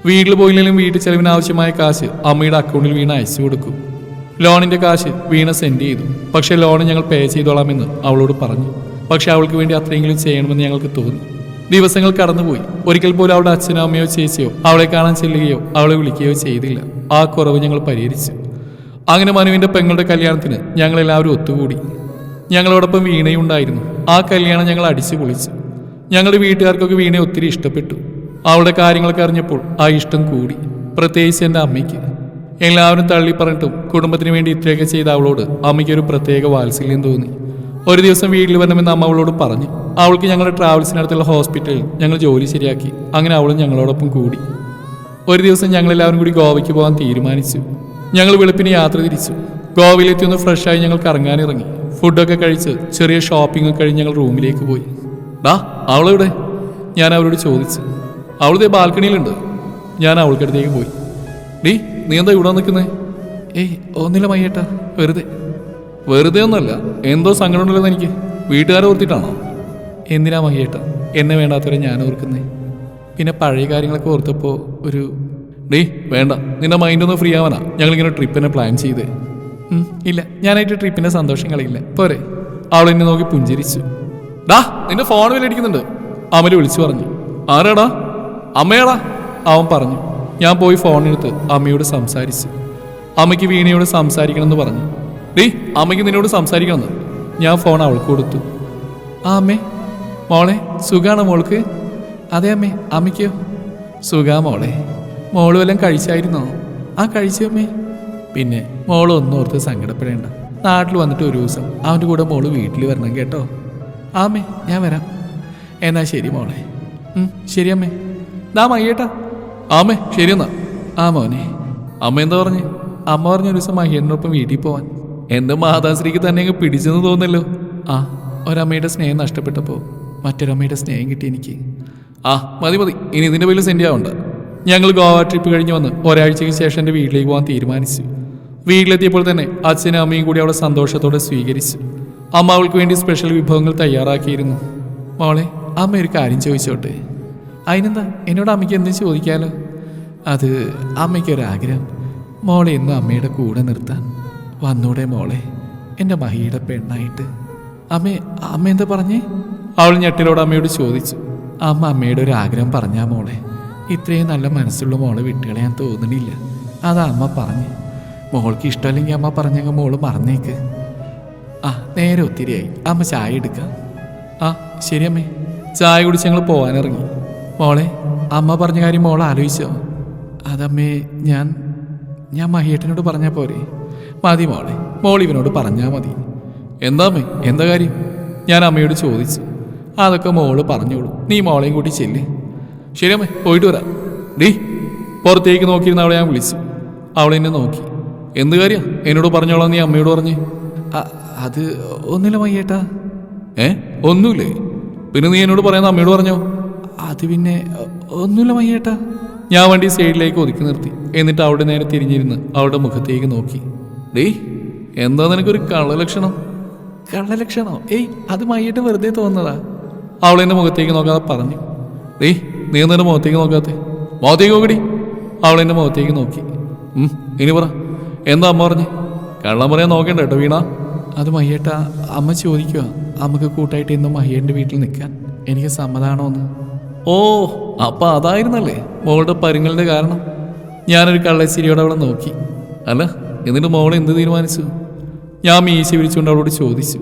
വീട്ടിൽ പോയില്ലെങ്കിലും വീട്ടിൽ ചെലവിന് ആവശ്യമായ കാശ് അമ്മയുടെ അക്കൗണ്ടിൽ വീണ അയച്ചു കൊടുക്കും. ലോണിന്റെ കാശ് വീണ സെൻഡ് ചെയ്തു. പക്ഷേ ലോൺ ഞങ്ങൾ പേ ചെയ്തോളാമെന്ന് അവളോട് പറഞ്ഞു. പക്ഷേ അവൾക്ക് വേണ്ടി അത്രയെങ്കിലും ചെയ്യണമെന്ന് ഞങ്ങൾക്ക് തോന്നി. ദിവസങ്ങൾ കടന്നുപോയി. ഒരിക്കൽ പോലും അവളുടെ അച്ഛനോ അമ്മയോ ചേച്ചിയോ അവളെ കാണാൻ ചെല്ലുകയോ അവളെ വിളിക്കുകയോ ചെയ്തില്ല. ആ കുറവ് ഞങ്ങൾ പരിഹരിച്ചു. അങ്ങനെ മനുവിന്റെ പെങ്ങളുടെ കല്യാണത്തിന് ഞങ്ങളെല്ലാവരും ഒത്തുകൂടി. ഞങ്ങളോടൊപ്പം വീണയുണ്ടായിരുന്നു ആ കല്യാണം ഞങ്ങൾ അടിച്ചു പൊളിച്ചു. ഞങ്ങളുടെ വീട്ടുകാർക്കൊക്കെ വീണയെ ഒത്തിരി ഇഷ്ടപ്പെട്ടു. അവളുടെ കാര്യങ്ങളൊക്കെ അറിഞ്ഞപ്പോൾ ആ ഇഷ്ടം കൂടി. പ്രത്യേകിച്ച് എന്റെ അമ്മയ്ക്ക്. എല്ലാവരും തള്ളി പറഞ്ഞിട്ടും കുടുംബത്തിന് വേണ്ടി ഇത്രയൊക്കെ ചെയ്ത അവളോട് അമ്മയ്ക്കൊരു പ്രത്യേക വാത്സല്യം തോന്നി. ഒരു ദിവസം വീട്ടിൽ വരണമെന്ന് അമ്മ അവളോട് പറഞ്ഞു. അവൾക്ക് ഞങ്ങളുടെ ട്രാവൽസിനടുത്തുള്ള ഹോസ്പിറ്റലിൽ ഞങ്ങൾ ജോലി ശരിയാക്കി. അങ്ങനെ അവളും ഞങ്ങളോടൊപ്പം കൂടി. ഒരു ദിവസം ഞങ്ങളെല്ലാവരും കൂടി ഗോവയ്ക്ക് പോകാൻ തീരുമാനിച്ചു. ഞങ്ങൾ വെളുപ്പിന് യാത്ര തിരിച്ചു. ഗോവയിലെത്തി ഒന്ന് ഫ്രഷായി ഞങ്ങൾ കറങ്ങാനിറങ്ങി ഫുഡൊക്കെ കഴിച്ച് ചെറിയ ഷോപ്പിംഗ് കഴിഞ്ഞ് ഞങ്ങൾ റൂമിലേക്ക് പോയി. ഡാ അവളെവിടെ? ഞാൻ അവരോട് ചോദിച്ചു. അവളിതേ ബാൽക്കണിയിലുണ്ട്. ഞാൻ അവൾക്കടുത്തേക്ക് പോയി. ഡീ നീ എന്താ ഇവിടെ നിൽക്കുന്നേ ഏയ് ഒന്നില്ല മയ്യേട്ടാ വെറുതെ. വെറുതെ ഒന്നുമല്ല. എന്തോ സങ്കടമുണ്ടല്ലോ എനിക്ക്. വീട്ടുകാരെ ഓർത്തിട്ടാണോ? എന്തിനാ മഹിയേട്ട എന്നെ വേണ്ടാത്തവരെ ഞാൻ ഓർക്കുന്നേ. പിന്നെ പഴയ കാര്യങ്ങളൊക്കെ ഓർത്തപ്പോൾ ഒരു ഡേ വേണ്ട. നിന്റെ മൈൻഡ് ഒന്ന് ഫ്രീ ആവാനാ. ഞങ്ങളിങ്ങനെ ട്രിപ്പിനെ പ്ലാൻ ചെയ്ത്. ഇല്ല. ഞാനായിട്ട് ട്രിപ്പിന്റെ സന്തോഷം കളിയില്ല. പോരെ. അവൾ എന്നെ നോക്കി പുഞ്ചിരിച്ചു. ഡാ നിന്റെ ഫോൺ വിലടിക്കുന്നുണ്ട് അമൽ വിളിച്ചു പറഞ്ഞു. ആരാടാ? അമ്മയാടാ? അവൻ പറഞ്ഞു. ഞാൻ പോയി ഫോണെടുത്ത് അമ്മയോട് സംസാരിച്ചു. അമ്മയ്ക്ക് വീണയോട് സംസാരിക്കണമെന്ന് പറഞ്ഞു. ഡേ അമ്മയ്ക്ക് നിന്നോട് സംസാരിക്കണമെന്ന് ഞാൻ ഫോൺ അവൾക്ക് കൊടുത്തു. ആ അമ്മേ. മോളെ സുഖാണോ മോൾക്ക്? അതെ അമ്മേ. അമ്മയ്ക്കോ? സുഖാ മോളെ. മോൾ വല്ലതും കഴിച്ചായിരുന്നോ? ആ കഴിച്ചു അമ്മേ. പിന്നെ മോൾ ഒന്നോർത്ത് സങ്കടപ്പെടേണ്ട. നാട്ടിൽ വന്നിട്ട് ഒരു ദിവസം അവന്റെ കൂടെ മോൾ വീട്ടിൽ വരണം കേട്ടോ. ആമേ ഞാൻ വരാം. എന്നാ ശരി മോളെ. ശരി അമ്മേ. ദാ മയ്യേട്ടാ. ആമേ ശരി എന്നാ. ആ മോനെ. അമ്മ എന്താ പറഞ്ഞു? അമ്മ പറഞ്ഞ ഒരു ദിവസം മഹിയനോടൊപ്പം വീട്ടിൽ പോവാൻ. എന്റെ മാതാശ്രീക്ക് തന്നെ അങ്ങ് പിടിച്ചെന്ന് തോന്നല്ലോ ആ ഒരമ്മയുടെ സ്നേഹം നഷ്ടപ്പെട്ടപ്പോൾ മറ്റൊരമ്മയുടെ സ്നേഹം കിട്ടി എനിക്ക്. ആ മതി മതി. ഇനി ഇതിന്റെ പേരിൽ സെൻഡ് ആവണ്ട. ഞങ്ങൾ ഗോവ ട്രിപ്പ് കഴിഞ്ഞ് വന്ന് ഒരാഴ്ചയ്ക്ക് ശേഷം എന്റെ വീട്ടിലേക്ക് പോകാൻ തീരുമാനിച്ചു. വീട്ടിലെത്തിയപ്പോൾ തന്നെ അച്ഛനും അമ്മയും കൂടി അവളെ സന്തോഷത്തോടെ സ്വീകരിച്ചു. അമ്മ അവൾക്ക് വേണ്ടി സ്പെഷ്യൽ വിഭവങ്ങൾ തയ്യാറാക്കിയിരുന്നു. മോളെ അമ്മ ഒരു കാര്യം ചോദിച്ചോട്ടെ? അതിനെന്താ? എന്നോട് അമ്മയ്ക്ക് എന്തും ചോദിക്കാലോ? അത് അമ്മയ്ക്കൊരാഗ്രഹം. മോളെ എന്നും അമ്മയുടെ കൂടെ നിർത്താൻ. വന്നൂടെ മോളെ എന്റെ മഹിയുടെ പെണ്ണായിട്ട്. അമ്മേ അമ്മ എന്താ പറഞ്ഞേ? അവൾ ഞെട്ടിലോട് അമ്മയോട് ചോദിച്ചു. അമ്മ അമ്മയുടെ ഒരു ആഗ്രഹം പറഞ്ഞാ മോളെ. ഇത്രയും നല്ല മനസ്സുള്ള മോളെ വിട്ടുകളയാൻ തോന്നണില്ല. അതാ അമ്മ പറഞ്ഞു. മോൾക്ക് ഇഷ്ടമല്ലെങ്കിൽ അമ്മ പറഞ്ഞെങ്കിൽ മോൾ മറന്നേക്ക്. ആ നേരെ ഒത്തിരിയായി. അമ്മ ചായ എടുക്കാം. ആ ശരി അമ്മേ. ചായ കുടിച്ച് ഞങ്ങൾ പോകാനിറങ്ങി മോളെ അമ്മ പറഞ്ഞ കാര്യം മോൾ ആലോചിച്ചോ. അതമ്മേ ഞാൻ ഞാൻ മഹിയേട്ടനോട് പറഞ്ഞാൽ പോരെ. മതി മോളെ മോൾ ഇവനോട് പറഞ്ഞാൽ മതി. എന്താ അമ്മേ എന്താ കാര്യം? ഞാൻ അമ്മയോട് ചോദിച്ചു. അതൊക്കെ മോൾ പറഞ്ഞോളൂ. നീ മോളെയും കൂട്ടി ചെല്ലേ. ശരി അമ്മേ പോയിട്ട് വരാം. ഡീ പുറത്തേക്ക് നോക്കിയിരുന്ന അവളെ ഞാൻ വിളിച്ചു. അവളെന്നെ നോക്കി. എന്ത് കാര്യം? എന്നോട് പറഞ്ഞോളാം നീ അമ്മയോട് പറഞ്ഞു? അത് ഒന്നില്ല മയ്യേട്ടാ. ഏ ഒന്നുമില്ലേ? പിന്നെ നീ എന്നോട് പറയുന്ന അമ്മയോട് പറഞ്ഞോ? അത് പിന്നെ ഒന്നുമില്ല മയ്യേട്ടാ. ഞാൻ വണ്ടി സൈഡിലേക്ക് ഒതുക്കി നിർത്തി. എന്നിട്ട് അവളുടെ നേരെ തിരിഞ്ഞിരുന്ന് അവളുടെ മുഖത്തേക്ക് നോക്കി. ഡേയ് എന്താ നിനക്കൊരു കള്ളലക്ഷണം കള്ളലക്ഷണോ ഏയ് അത് മയ്യിട്ട് വെറുതെ തോന്നുന്നതാ. അവൾ എന്റെ മുഖത്തേക്ക് നോക്കാതെ പറഞ്ഞു. ഡേയ് നീ എന്നെ മുഖത്തേക്ക് നോക്കാത്തെ? മുഖത്തേക്ക് നോക്കടി. അവൾ എന്റെ മുഖത്തേക്ക് നോക്കി. ഇനി പറ. എന്താ അമ്മ പറഞ്ഞേ? കള്ളം പറയാൻ നോക്കണ്ട കേട്ടോ വീണ. അത് മയ്യേട്ട അമ്മ ചോദിക്കുക നമുക്ക് കൂട്ടായിട്ട് ഇന്നും മയ്യേന്റെ വീട്ടിൽ നിൽക്കാൻ. എനിക്ക് സമ്മതാണോ എന്ന് ഓ അപ്പൊ അതായിരുന്നല്ലേ? മോളുടെ പരുങ്ങളുടെ കാരണം. ഞാനൊരു കള്ളശ്ശേരിയോടെ അവളെ നോക്കി. അല്ല എന്നിട്ട് മോളെ എന്ത് തീരുമാനിച്ചു? ഞാൻ മീശ വിരിച്ചുകൊണ്ട് അവളോട് ചോദിച്ചു.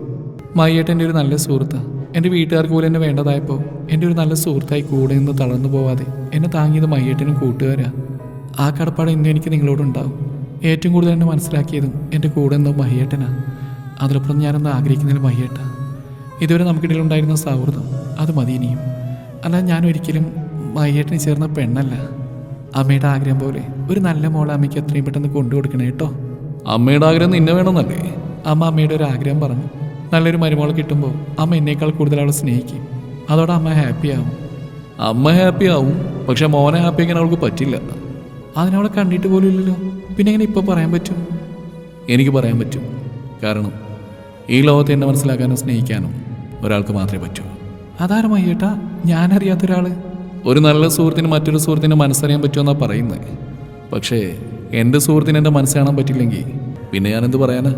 മയ്യേട്ട എന്റെ ഒരു നല്ല സുഹൃത്താ. എന്റെ വീട്ടുകാർക്ക് പോലും എന്നെ വേണ്ടതായപ്പോൾ എന്റെ ഒരു നല്ല സുഹൃത്തായി കൂടെ നിന്ന് തളർന്നു പോവാതെ എന്നെ താങ്ങിയത് മയ്യേട്ടനും കൂട്ടുകാരാ. ആ കടപ്പാട് ഇന്നും എനിക്ക് നിങ്ങളോടുണ്ടാവും. ഏറ്റവും കൂടുതൽ എന്നെ മനസ്സിലാക്കിയതും എന്റെ കൂടെ നിന്ന മയ്യേട്ടനാണ് അതിലപ്പുറം ഞാനൊന്ന് ആഗ്രഹിക്കുന്നതിൽ മയ്യേട്ട? ഇതുവരെ നമുക്കിടയിൽ ഉണ്ടായിരുന്ന സൗഹൃദം അത് മതി ഇനിയും. അല്ല ഞാൻ ഒരിക്കലും മയ്യേട്ടന് ചേർന്ന പെണ്ണല്ല. അമ്മയുടെ ആഗ്രഹം പോലെ ഒരു നല്ല മോളെ അമ്മയ്ക്ക് എത്രയും പെട്ടെന്ന് കൊണ്ടു കൊടുക്കണേ കേട്ടോ. അമ്മയുടെ ആഗ്രഹം നിന്നെ വേണമെന്നല്ലേ? അമ്മ അമ്മയുടെ ഒരു ആഗ്രഹം പറഞ്ഞു. നല്ലൊരു മരുമകൾ കിട്ടുമ്പോൾ അമ്മ എന്നേക്കാൾ കൂടുതൽ അവളെ സ്നേഹിക്കും. അതോടെ അമ്മ ഹാപ്പിയാവും അമ്മ ഹാപ്പി ആവും പക്ഷെ മോനെ ഹാപ്പി ആക്കാൻ അവൾക്ക് പറ്റില്ല. അതിനവളെ കണ്ടിട്ട് പോലും ഇല്ലല്ലോ. പിന്നെ എങ്ങനെ ഇപ്പോൾ പറയാൻ പറ്റും? എനിക്ക് പറയാൻ പറ്റും. കാരണം ഈ ലോകത്തെ എന്നെ മനസ്സിലാക്കാനും സ്നേഹിക്കാനോ ഒരാൾക്ക് മാത്രമേ പറ്റൂ. അതാരമായി ഏട്ടാ ഞാനറിയാത്ത ഒരാൾ ഒരു നല്ല സുഹൃത്തിന് മറ്റൊരു സുഹൃത്തിന് മനസ്സറിയാൻ പറ്റുമെന്നാണ് പറയുന്നത് പക്ഷേ എന്റെ സുഹൃത്തിന് എന്റെ മനസ്സ് കാണാൻ പറ്റില്ലെങ്കിൽ പിന്നെ ഞാൻ എന്ത് പറയാനാ?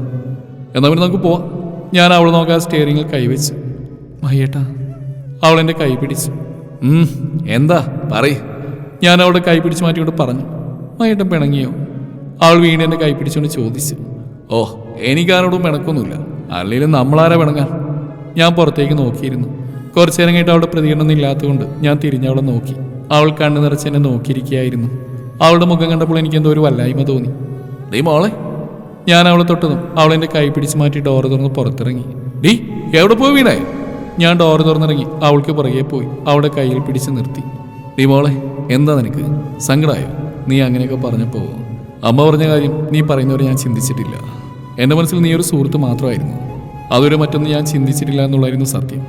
എന്നാ പിന്നെ നമുക്ക് പോവാം. ഞാൻ അവൾ നോക്കാൻ സ്റ്റിയറിങ്ങിൽ കൈവച്ച് മയ്യേട്ടാ അവൾ എന്റെ കൈ പിടിച്ചു. എന്താ? പറയ്. ഞാൻ അവളുടെ കൈ പിടിച്ച് മാറ്റിയോട് പറഞ്ഞു. മയ്യേട്ടൻ പിണങ്ങിയോ? അവൾ വീണ്ടും എന്റെ കൈ പിടിച്ചുകൊണ്ട് ചോദിച്ചു. ഓ എനിക്കാരോടും പിണക്കൊന്നുമില്ല. അല്ലെങ്കിലും നമ്മളാരാ പിണങ്ങാൻ? ഞാൻ പുറത്തേക്ക് നോക്കിയിരുന്നു. കുറച്ചു നേരം കഴിഞ്ഞിട്ട് അവളുടെ പ്രതികരണം ഇല്ലാത്തതുകൊണ്ട് ഞാൻ തിരിഞ്ഞവളെ നോക്കി. അവൾ കണ്ണു നിറച്ച് എന്നെ നോക്കിയിരിക്കുകയായിരുന്നു. അവളുടെ മുഖം കണ്ടപ്പോൾ എനിക്ക് എന്തോ ഒരു വല്ലായ്മ തോന്നി. നീ മോളെ? ഞാൻ അവളെ തൊട്ടതും അവൾ എന്റെ കൈ പിടിച്ച് മാറ്റി ഡോർ തുറന്ന് പുറത്തിറങ്ങി. ഡീ എവിടെ പോയി വീണേ? ഞാൻ ഡോറ് തുറന്നിറങ്ങി. അവൾക്ക് പുറകെ പോയി. അവളുടെ കയ്യിൽ പിടിച്ച് നിർത്തി. നീ മോളെ എന്താ നിനക്ക്? സങ്കടമായോ നീ അങ്ങനെയൊക്കെ പറഞ്ഞപ്പോൾ അമ്മ പറഞ്ഞ കാര്യം നീ പറയുന്നവരെ ഞാൻ ചിന്തിച്ചിട്ടില്ല. എന്റെ മനസ്സിൽ നീ ഒരു സുഹൃത്ത് മാത്രമായിരുന്നു. അതൊരു മറ്റൊന്നും ഞാൻ ചിന്തിച്ചിട്ടില്ല എന്നുള്ളായിരുന്നു സത്യം.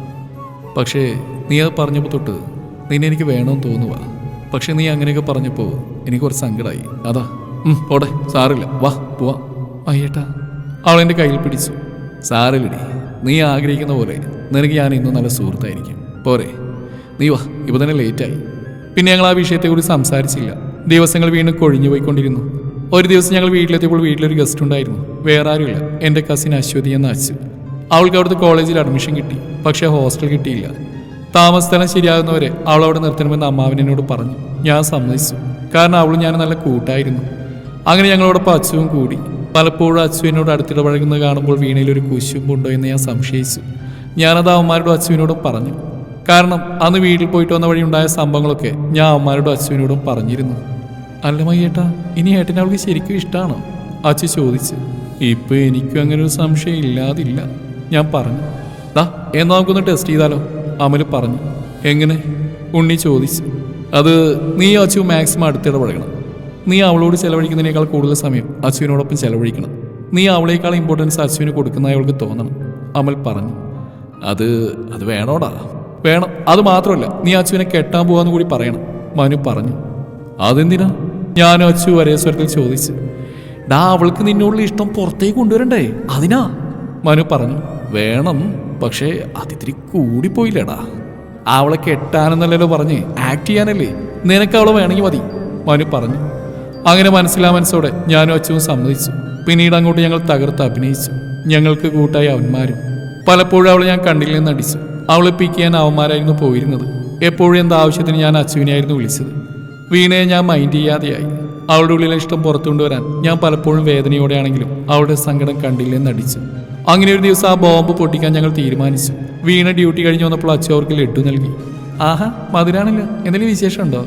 പക്ഷേ നീ അത് പറഞ്ഞപ്പോൾ തൊട്ട് നിന്നെ എനിക്ക് വേണമെന്ന് തോന്നുക പക്ഷെ നീ അങ്ങനെയൊക്കെ പറഞ്ഞപ്പോൾ എനിക്ക് കുറച്ച് സങ്കടമായി അതാ ഓടെ സാറില്ല. വാ പോവാ. അയ്യേട്ടാ അവൾ എന്റെ കയ്യിൽ പിടിച്ചു. സാറില്ലടി നീ ആഗ്രഹിക്കുന്ന പോലെ നിനക്ക് ഞാൻ ഇന്നും നല്ല സുഹൃത്തായിരിക്കും. പോരെ. നീ വാ ഇപ്പൊ തന്നെ ലേറ്റായി. പിന്നെ ഞങ്ങൾ ആ വിഷയത്തെക്കുറിച്ച് സംസാരിച്ചില്ല. ദിവസങ്ങൾ വീണ്ടും കൊഴിഞ്ഞു പോയിക്കൊണ്ടിരുന്നു. ഒരു ദിവസം ഞങ്ങൾ വീട്ടിലെത്തിയപ്പോൾ വീട്ടിലൊരു ഗസ്റ്റ് ഉണ്ടായിരുന്നു. വേറെ ആരുമില്ല എന്റെ കസിൻ അശ്വതി എന്ന അച്ഛൻ. അവൾക്ക് അവിടുത്തെ കോളേജിൽ അഡ്മിഷൻ കിട്ടി. പക്ഷേ ഹോസ്റ്റൽ കിട്ടിയില്ല. താമസ സ്ഥലം ശരിയാകുന്നവരെ അവൾ അവിടെ നിർത്തണമെന്ന് അമ്മാവിനോട് പറഞ്ഞു. ഞാൻ സമ്മതിച്ചു. കാരണം അവൾ ഞാൻ നല്ല കൂട്ടായിരുന്നു. അങ്ങനെ ഞങ്ങളോടൊപ്പം അച്ചുവും കൂടി. പലപ്പോഴും അച്ചു എന്നോട് അടുത്തിടപഴകുന്നത് കാണുമ്പോൾ വീണയിൽ ഒരു കുശുമ്പുണ്ടോ എന്ന് ഞാൻ സംശയിച്ചു. ഞാനത് അവന്മാരോടും അച്ചുവിനോടും പറഞ്ഞു. കാരണം അന്ന് വീട്ടിൽ പോയിട്ട് വന്ന വഴി ഉണ്ടായ സംഭവങ്ങളൊക്കെ ഞാൻ അവന്മാരോടും അച്ചുവിനോടും പറഞ്ഞിരുന്നു. അല്ല മയ്യേട്ടാ ഇനി ഏട്ടനെ അവൾക്ക് ശരിക്കും ഇഷ്ടമാണോ അച്ചു ചോദിച്ചു. ഇപ്പൊ എനിക്കും അങ്ങനെ ഒരു സംശയം ഇല്ലാതില്ല. ഞാൻ പറഞ്ഞു. ദാ എന്നാ നമുക്കൊന്ന് ടെസ്റ്റ് ചെയ്താലോ? അമൽ പറഞ്ഞു. എങ്ങനെ? ഉണ്ണി ചോദിച്ചു. അത് നീ അച്ചു മാക്സിമം അടുത്തിടപഴകണം. നീ അവളോട് ചെലവഴിക്കുന്നതിനേക്കാൾ കൂടുതൽ സമയം അച്ചുവിനോടൊപ്പം ചെലവഴിക്കണം. നീ അവളേക്കാൾ ഇമ്പോർട്ടൻസ് അച്ചുവിന് കൊടുക്കുന്ന അവൾക്ക് തോന്നണം. അമൽ പറഞ്ഞു. അത് അത് വേണോടാ. വേണം. അത് മാത്രമല്ല നീ അച്ചുവിനെ കെട്ടാൻ പോവാന്ന് കൂടി പറയണം മനു പറഞ്ഞു. അതെന്തിനാ? ഞാനും അച്ചു ഒരേ സ്വരത്തിൽ ചോദിച്ചു. ഡാ അവൾക്ക് നിന്നോടുള്ള ഇഷ്ടം പുറത്തേക്ക് കൊണ്ടുവരണ്ടേ? അതിനാ? മനു പറഞ്ഞു. വേണം. പക്ഷേ അതിത്തിരി കൂടിപ്പോയില്ലടാ. അവളെ കെട്ടാനെന്നല്ലല്ലോ പറഞ്ഞ് ആക്ട് ചെയ്യാനല്ലേ? നിനക്ക് അവളെ വേണമെങ്കിൽ മതി മനു പറഞ്ഞു. അങ്ങനെ മനസ്സിലാ മനസ്സോടെ ഞാനും അച്ഛനും സമ്മതിച്ചു. പിന്നീട് അങ്ങോട്ട് ഞങ്ങൾ തകർത്ത് അഭിനയിച്ചു. ഞങ്ങൾക്ക് കൂട്ടായി അവന്മാരും. പലപ്പോഴും അവളെ ഞാൻ കണ്ണിൽ അടിച്ചു. അവളെ പിക്ക് ചെയ്യാൻ അവന്മാരായിരുന്നു പോയിരുന്നത്. എപ്പോഴും എന്താ ആവശ്യത്തിന് ഞാൻ അച്ചുവിനെയായിരുന്നു വിളിച്ചത്. വീണയെ ഞാൻ മൈൻഡ് ചെയ്യാതെയായി. അവളുടെ ഉള്ളിലെ ഇഷ്ടം പുറത്തുകൊണ്ടുവരാൻ ഞാൻ പലപ്പോഴും വേദനയോടെയാണെങ്കിലും അവളുടെ സങ്കടം കണ്ടില്ലെന്ന് എന്നടിച്ചു അങ്ങനെ ഒരു ദിവസം ആ ബോംബ് പൊട്ടിക്കാൻ ഞങ്ങൾ തീരുമാനിച്ചു. വീണ ഡ്യൂട്ടി കഴിഞ്ഞ് വന്നപ്പോൾ അച്ഛൻ അവർക്ക് ലഡു നൽകി. ആഹാ മധുരാണല്ലോ. എന്തെങ്കിലും വിശേഷമുണ്ടോ?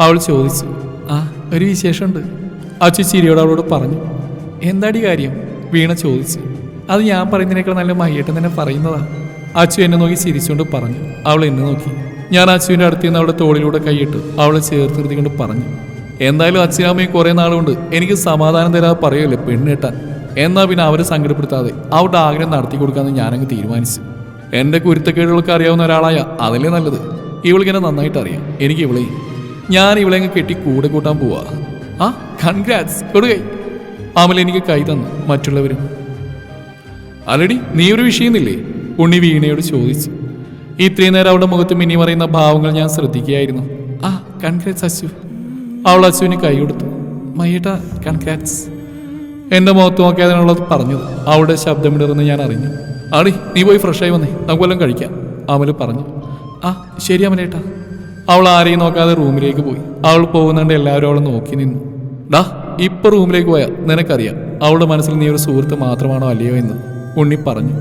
അവൾ ചോദിച്ചു. ആ ഒരു വിശേഷമുണ്ട്. അച്ഛ ചിരിയോട് അവളോട് പറഞ്ഞു. എന്താടി കാര്യം? വീണ ചോദിച്ചു. അത് ഞാൻ പറയുന്നതിനേക്കാൾ നല്ല മയ്യേട്ടൻ തന്നെ പറയുന്നതാ. അച്ചു എന്നെ നോക്കി ചിരിച്ചുകൊണ്ട് പറഞ്ഞു. അവൾ എന്നെ നോക്കി. ഞാൻ അച്ചുവിന്റെ അടുത്ത് നിന്ന് അവളുടെ തോളിലൂടെ കൈയിട്ട് അവളെ ചേർത്ത് നിർത്തിക്കൊണ്ട് പറഞ്ഞു. എന്തായാലും അച്ഛനമ്മയും കുറേ നാളുകൊണ്ട് എനിക്ക് സമാധാനം തരാതെ പറയുമല്ലോ പെണ്ണെട്ടാൻ എന്നാ പിന്നെ അവരെ സങ്കടപ്പെടുത്താതെ അവരുടെ ആഗ്രഹം നടത്തി കൊടുക്കാമെന്ന് ഞാനങ്ങ് തീരുമാനിച്ചു. എന്റെ കുരുത്തക്കേടുകൾക്ക് അറിയാവുന്ന ഒരാളായ അതല്ലേ നല്ലത്. ഇവൾക്കെന്നെ നന്നായിട്ട് അറിയാം. എനിക്ക് ഇവളെ ഞാൻ ഇവളെ അങ്ങ് കെട്ടി കൂടെ കൂട്ടാൻ പോവാ. ആ കൺഗ്രാറ്റ്സ് കൊടുകൈ അമൽ എനിക്ക് കൈ തന്നു മറ്റുള്ളവരും. അല്ലടി നീ ഒരു വിഷയമില്ലേ ഉണ്ണി വീണയോട് ചോദിച്ചു. ഇത്രയും നേരം അവളുടെ മുഖത്ത് മിനി മറിയുന്ന ഭാവങ്ങൾ ഞാൻ ശ്രദ്ധിക്കുകയായിരുന്നു. ആ കൺഗ്രാറ്റ്സ് അശു അവൾ അശുവിന് കൈ കൊടുത്തു. മയ്യേട്ട കൺഗ്രാറ്റ്സ് എന്റെ മുഖത്ത് നോക്കി അതിനുള്ളത് പറഞ്ഞു. അവിടെ ശബ്ദമിടർന്ന് ഞാൻ അറിഞ്ഞു. ആടി നീ പോയി ഫ്രഷായി വന്നേ. നമുക്ക് വല്ലതും കഴിക്കാം അമൽ പറഞ്ഞു. ആ ശരി അമലേട്ടാ. അവൾ ആരെയും നോക്കാതെ റൂമിലേക്ക് പോയി. അവൾ പോകുന്നുണ്ട് എല്ലാവരും അവളെ നോക്കി നിന്നു. ഡാ ഇപ്പൊ റൂമിലേക്ക് പോയാ നിനക്കറിയാം. അവളുടെ മനസ്സിൽ നീ ഒരു സുഹൃത്ത് മാത്രമാണോ അല്ലയോ എന്ന് ഉണ്ണി പറഞ്ഞു.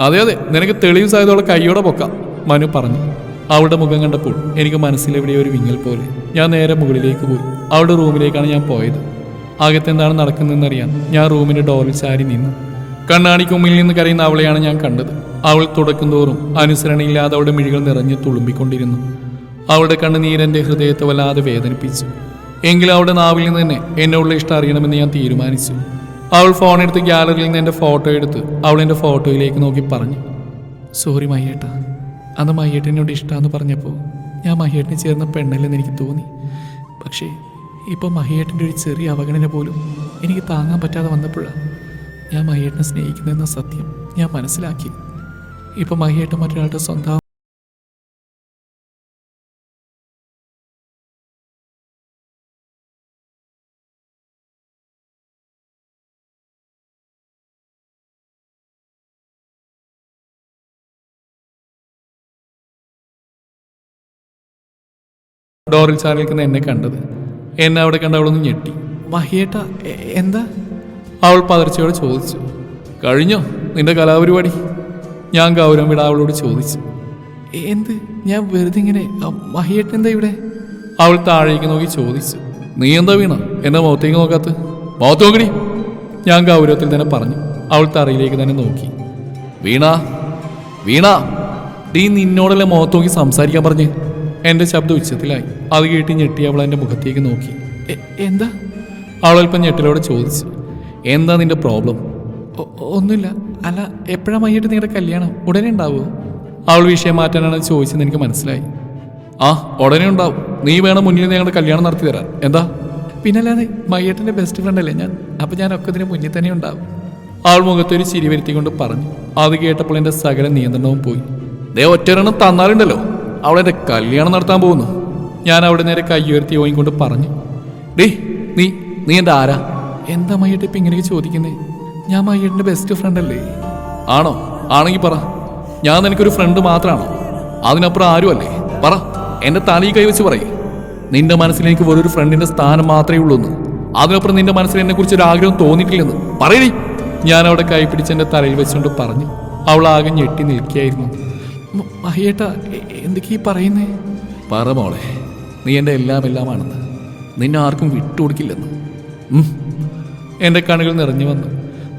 അതെ അതെ നിനക്ക് തെളിവ് സാധ്യതയുള്ള കൈയോടെ പൊക്കാം മനു പറഞ്ഞു. അവളുടെ മുഖം കണ്ടപ്പോൾ എനിക്ക് മനസ്സിലെവിടെയോ ഒരു വിങ്ങൽ പോലെ. ഞാൻ നേരെ മുകളിലേക്ക് പോയി. അവളുടെ റൂമിലേക്കാണ് ഞാൻ പോയത്. അകത്തെന്താണ് നടക്കുന്നതെന്നറിയാൻ ഞാൻ റൂമിന്റെ ഡോറിൽ ചാരി നിന്നു. കണ്ണാടിക്കുമ്മിൽ നിന്ന് കരയുന്ന അവളെയാണ് ഞാൻ കണ്ടത്. അവൾ തുടക്കും തോറും അനുസരണയില്ലാതെ അവളുടെ മിഴികൾ നിറഞ്ഞു തുളുമ്പിക്കൊണ്ടിരുന്നു. അവളുടെ കണ്ണുനീരെന്റെ ഹൃദയത്തെ വല്ലാതെ വേദനിപ്പിച്ചു. എങ്കിലും അവളുടെ നാവിൽ നിന്ന് തന്നെ എന്നോടുള്ള ഇഷ്ടം അറിയണമെന്ന് ഞാൻ തീരുമാനിച്ചു. അവൾ ഫോൺ എടുത്ത് ഗ്യാലറിയിൽ നിന്ന് എന്റെ ഫോട്ടോ എടുത്ത് അവൾ എന്റെ ഫോട്ടോയിലേക്ക് നോക്കി പറഞ്ഞു സോറി മയ്യേട്ട അന്ന് മയ്യേട്ടനോട് ഇഷ്ടമാണെന്ന് പറഞ്ഞപ്പോൾ ഞാൻ മഹിയേട്ടന് ചേർന്ന പെണ്ണല്ലെന്ന് എനിക്ക് തോന്നി. പക്ഷേ ഇപ്പോൾ മഹിയേട്ടന്റെ ഒരു ചെറിയ അവഗണന പോലും എനിക്ക് താങ്ങാൻ പറ്റാതെ വന്നപ്പോഴാണ് ഞാൻ മഹിയേട്ടനെ സ്നേഹിക്കുന്നതെന്ന സത്യം ഞാൻ മനസ്സിലാക്കി. ഇപ്പോൾ മഹിയേട്ടൻ മറ്റൊരാളുടെ സ്വന്തം ഡോറിൽ ചാരി നിൽക്കുന്ന എന്നെ കണ്ടത്. എന്നെ അവിടെ കണ്ട അവളൊന്ന് ഞെട്ടി. മഹിയേട്ട എന്താ? അവൾ പതർച്ചയോടെ ചോദിച്ചു. കഴിഞ്ഞോ നിന്റെ കലാപരിപാടി? ഞാൻ ഗൗരവം വിട അവളോട് ചോദിച്ചു. എന്ത്? ഞാൻ വെറുതെ ഇങ്ങനെ മഹിയേട്ട എന്താ ഇവിടെ? അവൾ താഴേക്ക് നോക്കി ചോദിച്ചു. നീ എന്താ വീണ? എന്നെ മുഖത്തേക്ക് നോക്കാത്ത? മുഖത്ത് ഞാൻ ഗൗരവത്തിൽ തന്നെ പറഞ്ഞു. അവൾ തറയിലേക്ക് തന്നെ നോക്കി. വീണ വീണ നീ നിന്നോടല്ലേ മുഖത്ത് നോക്കി സംസാരിക്കാൻ പറഞ്ഞ്? എന്റെ ശബ്ദം ഉച്ചത്തിലായി. അത് കേട്ട് ഞെട്ടി അവൾ എന്റെ മുഖത്തേക്ക് നോക്കി. എന്താ? അവളൽപ്പം ഞെട്ടിലോടെ ചോദിച്ചു. എന്താ നിന്റെ പ്രോബ്ലം ഒന്നുമില്ല. അല്ല എപ്പോഴാണ് വൈകിട്ട് നിങ്ങളുടെ കല്യാണം? ഉടനെ ഉണ്ടാവുമോ അവൾ വിഷയം മാറ്റാനാണ് ചോദിച്ചെന്ന് എനിക്ക് മനസ്സിലായി. ആ ഉടനെ ഉണ്ടാവും. നീ വേണം മുന്നിൽ ഞങ്ങളുടെ കല്യാണം നടത്തി തരാൻ. എന്താ? പിന്നല്ലാതെ മയ്യേട്ടന്റെ ബെസ്റ്റ് ഫ്രണ്ട് അല്ലേ ഞാൻ? അപ്പം ഞാൻ ഒക്കെ ഇതിന് മുന്നിൽ തന്നെ ഉണ്ടാവും. അവൾ മുഖത്തൊരു ചിരി വരുത്തിക്കൊണ്ട് പറഞ്ഞു. അത് കേട്ടപ്പോൾ എന്റെ സകല നിയന്ത്രണവും പോയി. ദേ ഒറ്റൊരെണ്ണം തന്നാലുണ്ടല്ലോ. അവളെന്റെ കല്യാണം നടത്താൻ പോകുന്നു. ഞാൻ അവിടെ നേരെ കൈ ഉയർത്തി കൊണ്ട് പറഞ്ഞു ഡേ നീ നീ എന്റെ ആരാ? എന്താ മയ്യട്ട് ഇപ്പം ഇങ്ങനെയൊക്കെ ചോദിക്കുന്നേ? ഞാൻ മയ്യട്ടിന്റെ ബെസ്റ്റ് ഫ്രണ്ട് അല്ലേ? ആണോ? ആണെങ്കിൽ പറ. ഞാൻ നിനക്കൊരു ഫ്രണ്ട് മാത്രമാണ് അതിനപ്പുറം ആരും അല്ലേ? പറ. എന്റെ തലയിൽ കൈവച്ച് പറയേ. നിന്റെ മനസ്സിൽ എനിക്ക് വെറൊരു ഫ്രണ്ടിന്റെ സ്ഥാനം മാത്രമേ ഉള്ളൂ എന്ന്. അതിനപ്പുറം നിന്റെ മനസ്സിൽ എന്നെ കുറിച്ച് ഒരു ആഗ്രഹം തോന്നിയിട്ടില്ലെന്ന്. പറയണേ ഞാൻ അവിടെ കൈ പിടിച്ച് എന്റെ തലയിൽ വെച്ചുകൊണ്ട് പറഞ്ഞു. അവൾ ആകെ ഞെട്ടി നിൽക്കുകയായിരുന്നു. മഹിയേട്ടാ എന്തൊക്കെയാ പറയുന്നേ? പറ മോളെ നീ എന്റെ എല്ലാം എല്ലാമാണെന്ന്. നിന്നെ ആർക്കും വിട്ടുകൊടുക്കില്ലെന്ന്. എന്റെ കണ്ണുകൾ നിറഞ്ഞു വന്നു.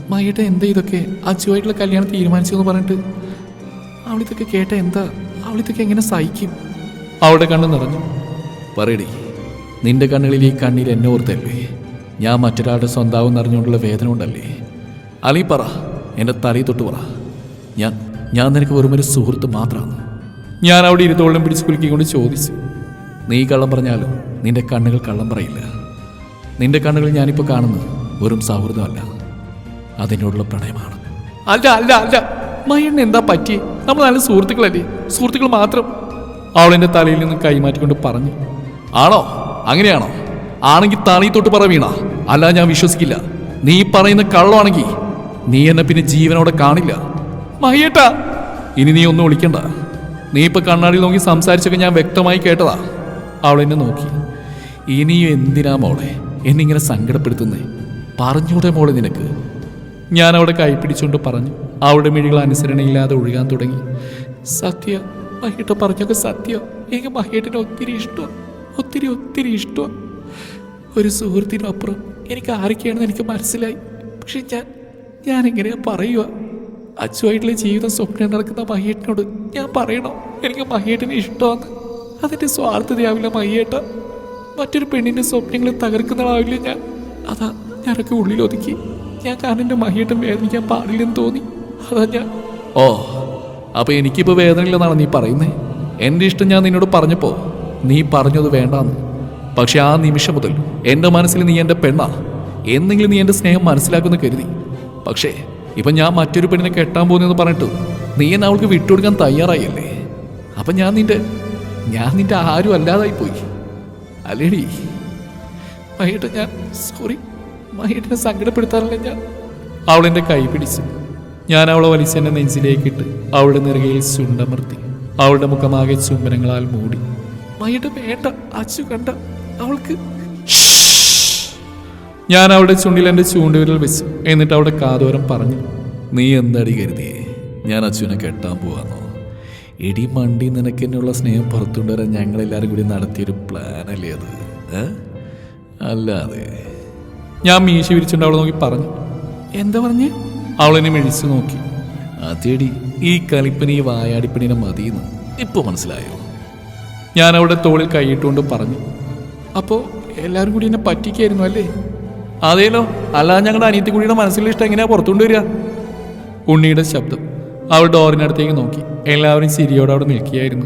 മയ്യട്ടെ എന്താ ഇതൊക്കെ? അച്ചുവായിട്ടുള്ള കല്യാണം തീരുമാനിച്ചു എന്ന് പറഞ്ഞിട്ട്. അവളിതൊക്കെ കേട്ട എന്താ? അവളിതൊക്കെ എങ്ങനെ സഹിക്കും? അവളുടെ കണ്ണ് നിറഞ്ഞു. പറയടി നിന്റെ കണ്ണുകളിൽ ഈ കണ്ണീർ എന്നെ ഓർത്തല്ലേ? ഞാൻ മറ്റൊരാളുടെ സ്വന്താവും നിറഞ്ഞുകൊണ്ടുള്ള വേദന ഉണ്ടല്ലേ അലീ പറ എന്റെ തലയിൽ തൊട്ട് പറ. ഞാൻ ഞാൻ നിനക്ക് വെറുമൊരു സുഹൃത്ത് മാത്രമാണ് ഞാൻ അവിടെ ഇരുത്തോളം പിടിച്ച് കുലുക്കിക്കൊണ്ട് ചോദിച്ചു നീ കള്ളം പറഞ്ഞാലും? നിന്റെ കണ്ണുകൾ കള്ളം പറയില്ല. നിന്റെ കണ്ണുകൾ ഞാനിപ്പോൾ കാണുന്നത് വെറും സൗഹൃദമല്ല. അതിനോടുള്ള പ്രണയമാണ്. അല്ല അല്ല അല്ല. മയണ്ണ എന്താ പറ്റി? നമ്മൾ നല്ല സുഹൃത്തുക്കളല്ലേ? സുഹൃത്തുക്കൾ മാത്രം. അവൾ എന്റെ തലയിൽ നിന്ന് കൈമാറ്റിക്കൊണ്ട് പറഞ്ഞു ആണോ? അങ്ങനെയാണോ? ആണെങ്കിൽ താണി തൊട്ട് പറ വീണ. അല്ല ഞാൻ വിശ്വസിക്കില്ല. നീ പറയുന്ന കള്ളമാണെങ്കിൽ നീ എന്നെ പിന്നെ ജീവനോടെ കാണില്ല. മഹിയേട്ടാ ഇനി നീ ഒന്നും വിളിക്കണ്ട നീ ഇപ്പൊ കണ്ണാടിയിൽ നോക്കി സംസാരിച്ചൊക്കെ ഞാൻ വ്യക്തമായി കേട്ടതാ. അവൾ എന്നെ നോക്കി. ഇനിയും എന്തിനാ മോളെ? എന്നിങ്ങനെ സങ്കടപ്പെടുത്തുന്നേ? പറഞ്ഞൂടെ മോളെ നിനക്ക്? ഞാൻ അവിടെ കൈപ്പിടിച്ചുകൊണ്ട് പറഞ്ഞു. അവളുടെ മിഴികൾ അനുസരണയില്ലാതെ ഒഴുകാൻ തുടങ്ങി. സത്യ മഹേട്ട പറഞ്ഞൊക്കെ സത്യ. എനിക്ക് മഹേട്ടിന് ഒത്തിരി ഇഷ്ടം ഒത്തിരി ഒത്തിരി ഇഷ്ടം ഒരു സുഹൃത്തിനപ്പുറം എനിക്ക് ആരൊക്കെയാണെന്ന് എനിക്ക് മനസ്സിലായി. പക്ഷെ ഞാൻ ഞാൻ എങ്ങനെയാ പറയുക അച്ചുവായിട്ടുള്ള ജീവിതം സ്വപ്നം നടക്കുന്ന മഹിയേട്ടനോട് ഞാൻ പറയണോ. എനിക്ക് മഹിയേട്ടനെ ഇഷ്ടമാണ്. അതിന്റെ സ്വാർത്ഥതയാവില്ല മഹിയേട്ട മറ്റൊരു പെണ്ണിന്റെ സ്വപ്നങ്ങൾ തകർക്കുന്നതാവില്ല ഞാൻ. അതാ ഞാനൊക്കെ ഉള്ളിൽ ഒതുക്കി ഞാൻ കാരണം എന്റെ മഹിയേട്ടൻ വേദനിക്കാൻ പാടില്ലെന്ന് തോന്നി. അതാ ഞാൻ. ഓ അപ്പൊ എനിക്കിപ്പോ വേദനയില്ലെന്നാണ് നീ പറയുന്നേ? എന്റെ ഇഷ്ടം ഞാൻ നിന്നോട് പറഞ്ഞപ്പോ നീ പറഞ്ഞത് വേണ്ടാന്ന്. പക്ഷെ ആ നിമിഷം മുതൽ എന്റെ മനസ്സിൽ നീ എന്റെ പെണ്ണാ. എന്നെങ്കിലും നീ എന്റെ സ്നേഹം മനസ്സിലാക്കുമെന്ന് കരുതി. പക്ഷേ ഇപ്പൊ ഞാൻ മറ്റൊരു പെണ്ണിനെ കെട്ടാൻ പോകുന്നെന്ന് പറഞ്ഞിട്ട് നീ എന്നെ അവൾക്ക് വിട്ടുകൊടുക്കാൻ തയ്യാറായില്ലേ? അപ്പൊ ഞാൻ നിന്റെ ഞാൻ നിന്റെ ആരും അല്ലാതായി പോയി. അല്ലേടി? മഹിയേട്ട ഞാൻ സോറി മഹിയേട്ടനെ സങ്കടപ്പെടുത്താറില്ല ഞാൻ. അവളെന്റെ കൈ പിടിച്ചു ഞാൻ അവളെ വലിച്ചെന്നെ നെഞ്ചിലേക്കിട്ട് അവളുടെ നെറുകയിൽ ചുണ്ടമർത്തി അവളുടെ മുഖമാകെ ചുംബനങ്ങളാൽ മൂടി. മഹിയേട്ട വേണ്ട അച്ചു കണ്ട അവൾക്ക് ഞാൻ അവളുടെ ചുണ്ടിൽ എന്റെ ചൂണ്ടുവിരൽ വെച്ചു. എന്നിട്ട് അവിടെ കാതോരം പറഞ്ഞു നീ എന്താടി കരുതിയേ? ഞാൻ അച്ഛനെ കെട്ടാൻ പോവാന്നോ? ഇടി മണ്ടി നിനക്ക് എന്നുള്ള സ്നേഹം പുറത്തുകൊണ്ടുവരാൻ ഞങ്ങളെല്ലാവരും കൂടി നടത്തിയൊരു പ്ലാനല്ലേ അത്? അല്ലാതെ. ഞാൻ മീശ വിരിച്ചുകൊണ്ട് അവളെ നോക്കി പറഞ്ഞു എന്താ പറഞ്ഞ്? അവളെന്നെ മിഴിച്ചു നോക്കി അതേടി ഈ കളിപ്പനി ഈ വായാടിപ്പണിനെ മതിയെന്ന് ഇപ്പൊ മനസ്സിലായോ? ഞാൻ അവിടെ തോളിൽ കൈയിട്ടുകൊണ്ട് പറഞ്ഞു അപ്പോ എല്ലാവരും കൂടി എന്നെ പറ്റിക്കായിരുന്നു അല്ലേ? അതേലോ. അല്ലാതെ ഞങ്ങളുടെ അനിയത്തിക്കുടിയുടെ മനസ്സിലുള്ള ഇഷ്ടം എങ്ങനെയാ പുറത്തുകൊണ്ട് വരിക? ഉണ്ണിയുടെ ശബ്ദം. അവൾ ഡോറിനടുത്തേക്ക് നോക്കി. എല്ലാവരും ചിരിയോടെ അവിടെ നിൽക്കുകയായിരുന്നു.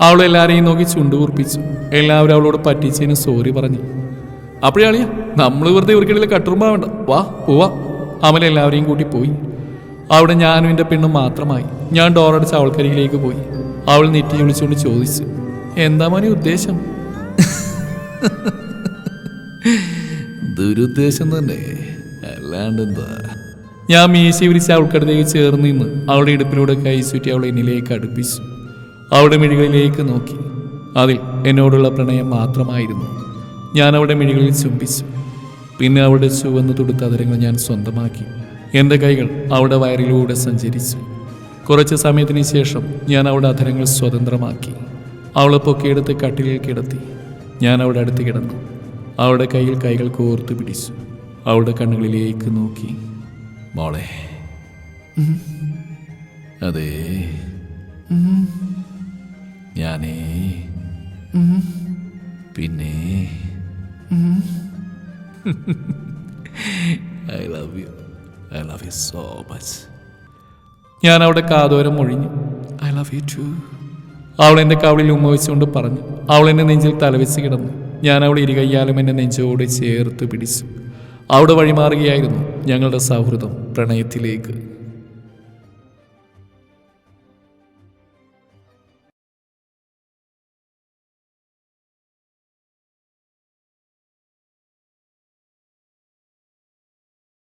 അവൾ എല്ലാവരെയും നോക്കി ചുണ്ടു കുറിപ്പിച്ചു. എല്ലാവരും അവളോട് പറ്റിച്ചതിന് സോറി പറഞ്ഞു. അപ്പോഴേ അളിയ നമ്മൾ വെറുതെ ഇവർക്കിടയിൽ കട്ടുറുമ്പാ വേണ്ട. വാ പോവാ. അമൽ എല്ലാവരെയും കൂട്ടി പോയി. അവിടെ ഞാനും എന്റെ പെണ്ണും മാത്രമായി. ഞാൻ ഡോറടിച്ച് അവൾക്കരികിലേക്ക് പോയി. അവൾ നെറ്റി വിളിച്ചുകൊണ്ട് ചോദിച്ചു എന്താ മോനെ ഉദ്ദേശം? ദുരുദ്ദേശം തന്നെ. അല്ലാണ്ടെന്താ ഞാൻ മീശ വിരിച്ച് അവൾക്കടുത്തേക്ക് ചേർന്ന് നിന്ന് അവളുടെ ഇടുപ്പിലൂടെ കൈ ചുറ്റി അവളെ എന്നിലേക്ക് അടുപ്പിച്ചു. അവളുടെ മിഴികളിലേക്ക് നോക്കി. അതിൽ എന്നോടുള്ള പ്രണയം മാത്രമായിരുന്നു. ഞാൻ അവളുടെ മിഴികളിൽ ചുംബിച്ചു. പിന്നെ അവളുടെ ചുവന്ന് തുടുത്ത അതരങ്ങൾ ഞാൻ സ്വന്തമാക്കി. എന്റെ കൈകൾ അവളുടെ വയറിലൂടെ സഞ്ചരിച്ചു. കുറച്ച് സമയത്തിന് ശേഷം ഞാൻ അവളുടെ അധരങ്ങൾ സ്വതന്ത്രമാക്കി. അവളെ പൊക്കിയെടുത്ത് കട്ടിലിൽ കിടത്തി. ഞാൻ അവളുടെ അടുത്ത് കിടന്നു. അവളുടെ കയ്യിൽ കൈകൾ കോർത്ത് പിടിച്ചു. അവളുടെ കണ്ണുകളിലേക്ക് നോക്കി. മോളെ. അതെ. ഞാനേ. പിന്നെ. I love you. I love you so much. ഞാൻ അവിടെ കാതോരം ഒഴിഞ്ഞു ഐ ലവ് യു ടു. അവൾ എന്റെ കവളിൽ ഉമ്മ വെച്ചുകൊണ്ട് പറഞ്ഞു. അവൾ എന്നെ നെഞ്ചിൽ തലവെച്ച് കിടന്നു. ഞാൻ അവൾ ഇരുകയ്യാലും എന്റെ നെഞ്ചോട് ചേർത്ത് പിടിച്ചു. അവിടെ വഴിമാറുകയായിരുന്നു ഞങ്ങളുടെ സൗഹൃദം പ്രണയത്തിലേക്ക്.